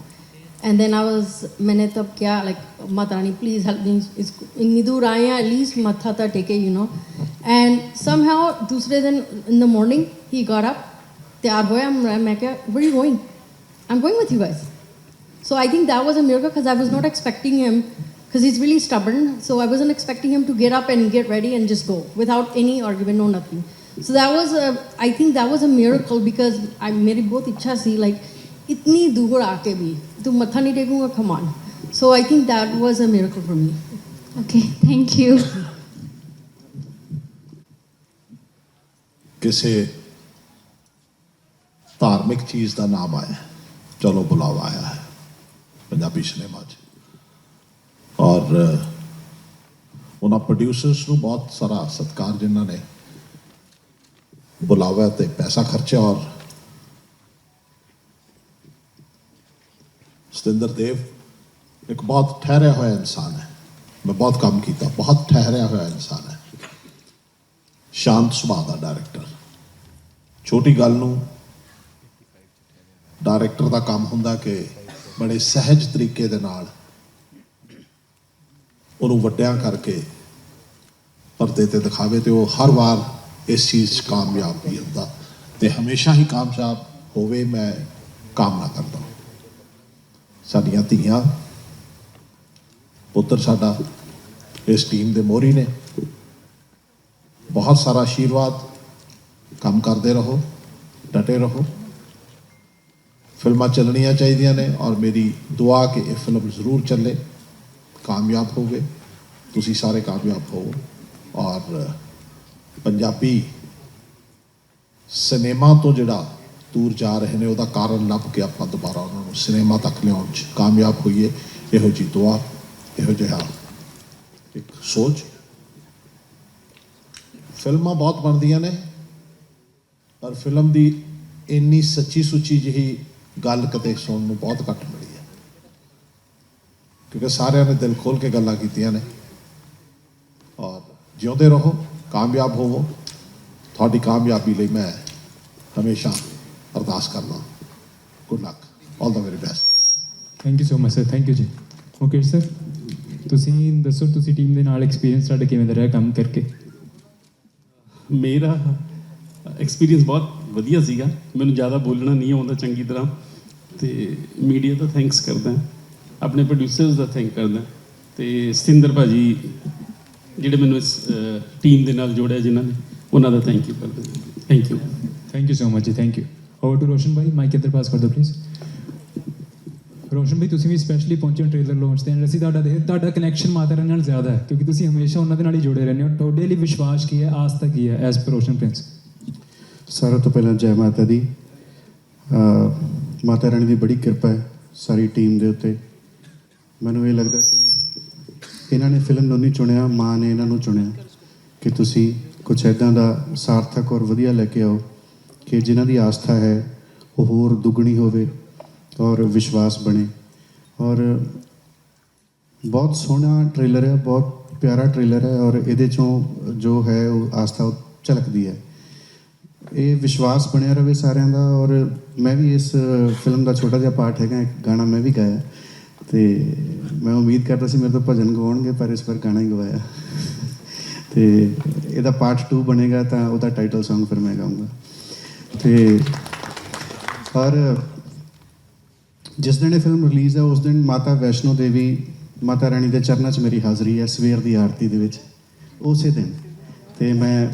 And then I was मैंने तब क्या like Mata Rani please help me इतनी दूर at least माथा take टेके you know. And somehow दूसरे दिन in the morning he got up तैयार होया मैं where are you going? I'm going with you guys. So I think that was a miracle because I was not expecting him because he's really stubborn. So I wasn't expecting him to get up and get ready and just go without any argument or nothing. So that was a, I think that was a miracle because I made बहुत both itchasi like itni दूर आके भी तो मत्था नहीं टेकूंगा कमान. So I think that was a miracle for me. Okay, thank you. किसे धार्मिक चीज का नाम आया चलो बुलावा आया है ਪੰਜਾਬੀ ਸਿਨੇਮਾ 'ਚ। ਔਰ ਉਹਨਾਂ ਪ੍ਰੋਡਿਊਸਰਸ ਨੂੰ ਬਹੁਤ ਸਾਰਾ ਸਤਿਕਾਰ ਜਿਨ੍ਹਾਂ ਨੇ ਬੁਲਾਵਾ ਤੇ ਪੈਸਾ ਖਰਚਿਆ ਔਰ ਸਤਿੰਦਰ ਦੇਵ ਇੱਕ ਬਹੁਤ ਠਹਿਰਿਆ ਹੋਇਆ ਇਨਸਾਨ ਹੈ। ਮੈਂ ਬਹੁਤ ਕੰਮ ਕੀਤਾ, ਬਹੁਤ ਠਹਿਰਿਆ ਹੋਇਆ ਇਨਸਾਨ ਹੈ। ਸ਼ਾਂਤ ਸੁਭਾਅ ਦਾ ਡਾਇਰੈਕਟਰ ਛੋਟੀ ਗੱਲ ਨੂੰ ਡਾਇਰੈਕਟਰ ਦਾ ਕੰਮ ਹੁੰਦਾ ਕਿ ਬੜੇ ਸਹਿਜ ਤਰੀਕੇ ਦੇ ਨਾਲ ਉਹਨੂੰ ਵੱਡਿਆਂ ਕਰਕੇ ਪਰਦੇ ਤੇ ਦਿਖਾਵੇ ਤੇ ਉਹ ਹਰ ਵਾਰ ਇਸ ਚੀਜ਼ 'ਚ ਕਾਮਯਾਬ ਵੀ ਹੁੰਦਾ ਤੇ ਹਮੇਸ਼ਾ ਹੀ ਕਾਮਯਾਬ ਹੋਵੇ, ਮੈਂ ਕਾਮਨਾ ਕਰਦਾ ਸਾਡੀਆਂ ਧੀਆਂ, ਪੁੱਤਰ ਸਾਡਾ ਇਸ ਟੀਮ ਦੇ ਮੋਹਰੀ ਨੇ। ਬਹੁਤ ਸਾਰਾ ਆਸ਼ੀਰਵਾਦ। ਕੰਮ ਕਰਦੇ ਰਹੋ, ਡਟੇ ਰਹੋ। ਫਿਲਮਾਂ ਚੱਲਣੀਆਂ ਚਾਹੀਦੀਆਂ ਨੇ ਔਰ ਮੇਰੀ ਦੁਆ ਕਿ ਇਹ ਫਿਲਮ ਜ਼ਰੂਰ ਚੱਲੇ। ਕਾਮਯਾਬ ਹੋਵੇ। ਤੁਸੀਂ ਸਾਰੇ ਕਾਮਯਾਬ ਹੋਵੋ। ਔਰ ਪੰਜਾਬੀ ਸਿਨੇਮਾ ਤੋਂ ਜਿਹੜਾ ਦੂਰ ਜਾ ਰਹੇ ਨੇ, ਉਹਦਾ ਕਾਰਨ ਲੱਭ ਕੇ ਆਪਾਂ ਦੁਬਾਰਾ ਉਹਨਾਂ ਨੂੰ ਸਿਨੇਮਾ ਤੱਕ ਲਿਆਉਣ 'ਚ ਕਾਮਯਾਬ ਹੋਈਏ। ਇਹੋ ਜੀ ਦੁਆ, ਇਹੋ ਜਿਹਾ ਇੱਕ ਸੋਚ। ਫਿਲਮਾਂ ਬਹੁਤ ਬਣਦੀਆਂ ਨੇ, ਪਰ ਫਿਲਮ ਦੀ ਇੰਨੀ ਸੱਚੀ ਸੁੱਚੀ ਜਿਹੀ ਗੱਲ ਕਦੇ ਸੁਣਨ ਨੂੰ ਬਹੁਤ ਘੱਟ ਮਿਲੀ ਹੈ। ਕਿਉਂਕਿ ਸਾਰਿਆਂ ਨੇ ਦਿਲ ਖੋਲ ਕੇ ਗੱਲਾਂ ਕੀਤੀਆਂ ਨੇ। ਔਰ ਜਿਉਂਦੇ ਰਹੋ ਕਾਮਯਾਬ ਹੋਵੋ। ਤੁਹਾਡੀ ਕਾਮਯਾਬੀ ਲਈ ਮੈਂ ਹਮੇਸ਼ਾ ਅਰਦਾਸ ਕਰਦਾ good luck all the very best thank you so much sir thank you ਜੀ। ਓਕੇ ਸਰ ਤੁਸੀਂ ਦੱਸੋ ਤੁਸੀਂ ਟੀਮ ਦੇ ਨਾਲ ਐਕਸਪੀਰੀਅੰਸ ਤੁਹਾਡਾ ਕਿਵੇਂ ਦਾ ਰਿਹਾ ਕੰਮ ਕਰਕੇ? ਮੇਰਾ ਐਕਸਪੀਰੀਅੰਸ ਬਹੁਤ ਵਧੀਆ ਸੀਗਾ। ਮੈਨੂੰ ਜ਼ਿਆਦਾ ਬੋਲਣਾ ਨਹੀਂ ਆਉਂਦਾ ਚੰਗੀ ਤਰ੍ਹਾਂ। ਤੇ ਮੀਡੀਆ ਦਾ ਥੈਂਕਸ ਕਰਦਾ। ਆਪਣੇ ਪ੍ਰੋਡਿਊਸਰਸ ਦਾ ਥੈਂਕ ਕਰਦਾ। ਤੇ ਸਤਿੰਦਰ ਭਾਜੀ, ਜਿਹੜੇ ਮੈਨੂੰ ਇਸ ਟੀਮ ਦੇ ਨਾਲ ਜੋੜਿਆ ਜਿਨ੍ਹਾਂ ਨੇ, ਉਹਨਾਂ ਦਾ ਥੈਂਕ ਯੂ ਕਰਦਾ thank you thank you so much ਜੀ thank you over to Roshan Bhai mic ਇੱਧਰ ਪਾਸ ਕਰ ਦਿਓ ਪਲੀਜ਼ ਰੋਸ਼ਨ ਭਾਈ ਤੁਸੀਂ ਵੀ ਸਪੈਸ਼ਲੀ ਪਹੁੰਚੇ ਹੋ ਟ੍ਰੇਲਰ ਲਾਂਚ ਤੇ ਅਸੀਂ ਤੁਹਾਡਾ ਦੇ ਤੁਹਾਡਾ ਕਨੈਕਸ਼ਨ ਮਾਤਾ ਰਾਣੀ ਨਾਲ ਜ਼ਿਆਦਾ ਹੈ, ਕਿਉਂਕਿ ਤੁਸੀਂ ਹਮੇਸ਼ਾ ਉਹਨਾਂ ਦੇ ਨਾਲ ਹੀ ਜੁੜੇ ਰਹਿੰਦੇ ਹੋ। ਤੁਹਾਡੇ ਲਈ ਵਿਸ਼ਵਾਸ ਕੀ ਹੈ? ਆਸਥਾ ਕੀ ਹੈ ਐਸ ਪਰ ਰੋਸ਼ਨ ਪ੍ਰਿੰਸ ਸਾਰਿਆਂ ਤੋਂ ਪਹਿਲਾਂ ਜੈ ਮਾਤਾ ਦੀ ਮਾਤਾ ਰਾਣੀ ਦੀ ਬੜੀ ਕਿਰਪਾ ਹੈ ਸਾਰੀ ਟੀਮ ਦੇ ਉੱਤੇ। ਮੈਨੂੰ ਇਹ ਲੱਗਦਾ ਕਿ ਇਹਨਾਂ ਨੇ ਫਿਲਮ ਨੂੰ ਨਹੀਂ ਚੁਣਿਆ, ਮਾਂ ਨੇ ਇਹਨਾਂ ਨੂੰ ਚੁਣਿਆ ਕਿ ਤੁਸੀਂ ਕੁਝ ਐਦਾਂ ਦਾ ਸਾਰਥਕ ਔਰ ਵਧੀਆ ਲੈ ਕੇ ਆਓ ਕਿ ਜਿਨ੍ਹਾਂ ਦੀ ਆਸਥਾ ਹੈ ਉਹ ਹੋਰ ਦੁੱਗਣੀ ਹੋਵੇ ਔਰ ਵਿਸ਼ਵਾਸ ਬਣੇ। ਔਰ ਬਹੁਤ ਸੋਹਣਾ ਟ੍ਰੇਲਰ ਹੈ, ਬਹੁਤ ਪਿਆਰਾ ਟ੍ਰੇਲਰ ਹੈ ਔਰ ਇਹਦੇ ਚੋਂ ਜੋ ਹੈ ਉਹ ਆਸਥਾ ਉਹ ਝਲਕਦੀ ਹੈ। ਇਹ ਵਿਸ਼ਵਾਸ ਬਣਿਆ ਰਵੇ ਸਾਰਿਆਂ ਦਾ ਔਰ ਮੈਂ ਵੀ ਇਸ ਫਿਲਮ ਦਾ ਛੋਟਾ ਜਿਹਾ ਪਾਰਟ ਹੈਗਾ, ਇੱਕ ਗਾਣਾ ਮੈਂ ਵੀ ਗਾਇਆ ਤੇ ਮੈਂ ਉਮੀਦ ਕਰਦਾ ਸੀ ਮੇਰੇ ਤੋਂ ਭਜਨ ਗਾਉਣਗੇ ਪਰ ਇਸ ਵਾਰ ਗਾਣਾ ਹੀ ਗਵਾਇਆ। ਤੇ ਇਹਦਾ ਪਾਰਟ 2 ਬਣੇਗਾ ਤਾਂ ਉਹਦਾ ਟਾਈਟਲ Song ਫਿਰ ਮੈਂ ਗਾਉਂਗਾ ਤੇ ਔਰ ਜਿਸ ਦਿਨ ਇਹ ਫਿਲਮ ਰਿਲੀਜ਼ ਹੈ ਉਸ ਦਿਨ ਮਾਤਾ ਵੈਸ਼ਨੋ ਦੇਵੀ, ਮਾਤਾ ਰਾਣੀ ਦੇ ਚਰਨਾਂ 'ਚ ਮੇਰੀ ਹਾਜ਼ਰੀ ਹੈ, ਸਵੇਰ ਦੀ ਆਰਤੀ ਦੇ ਵਿੱਚ, ਉਸੇ ਦਿਨ। ਤੇ ਮੈਂ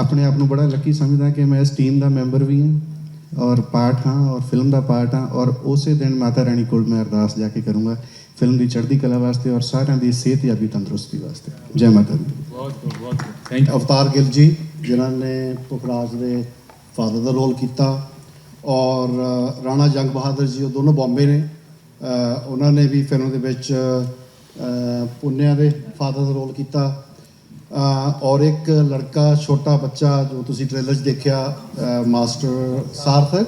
ਆਪਣੇ ਆਪ ਨੂੰ ਬੜਾ ਲੱਕੀ ਸਮਝਦਾ ਕਿ ਮੈਂ ਇਸ ਟੀਮ ਦਾ ਮੈਂਬਰ ਵੀ ਹਾਂ ਔਰ ਪਾਰਟ ਹਾਂ ਔਰ ਫਿਲਮ ਦਾ ਪਾਰਟ ਹਾਂ ਔਰ ਉਸੇ ਦਿਨ ਮਾਤਾ ਰਾਣੀ ਕੋਲ ਮੈਂ ਅਰਦਾਸ ਜਾ ਕੇ ਕਰੂੰਗਾ ਫਿਲਮ ਦੀ ਚੜ੍ਹਦੀ ਕਲਾ ਵਾਸਤੇ ਔਰ ਸਾਰਿਆਂ ਦੀ ਸਿਹਤ ਯਾਬੀ ਤੰਦਰੁਸਤੀ ਵਾਸਤੇ। ਜੈ ਮਾਤਾ ਦੀ। ਬਹੁਤ ਬਹੁਤ ਥੈਂਕ ਯੂ ਅਵਤਾਰ ਗਿੱਲ ਜੀ ਜਿਨ੍ਹਾਂ ਨੇ ਪੁਖਰਾਜ ਦੇ ਫਾਦਰ ਦਾ ਰੋਲ ਕੀਤਾ ਔਰ ਰਾਣਾ ਜੰਗ ਬਹਾਦਰ ਜੀ ਉਹ ਦੋਨੋਂ ਬੰਬੇ ਨੇ। ਉਹਨਾਂ ਨੇ ਵੀ ਫਿਲਮ ਦੇ ਵਿੱਚ ਪੁੰਨਿਆ ਦੇ ਫਾਦਰ ਦਾ ਰੋਲ ਕੀਤਾ। ਔਰ ਇੱਕ ਲੜਕਾ, ਛੋਟਾ ਬੱਚਾ ਜੋ ਤੁਸੀਂ ਟ੍ਰੇਲਰ 'ਚ ਦੇਖਿਆ ਮਾਸਟਰ ਸਾਰਥਕ,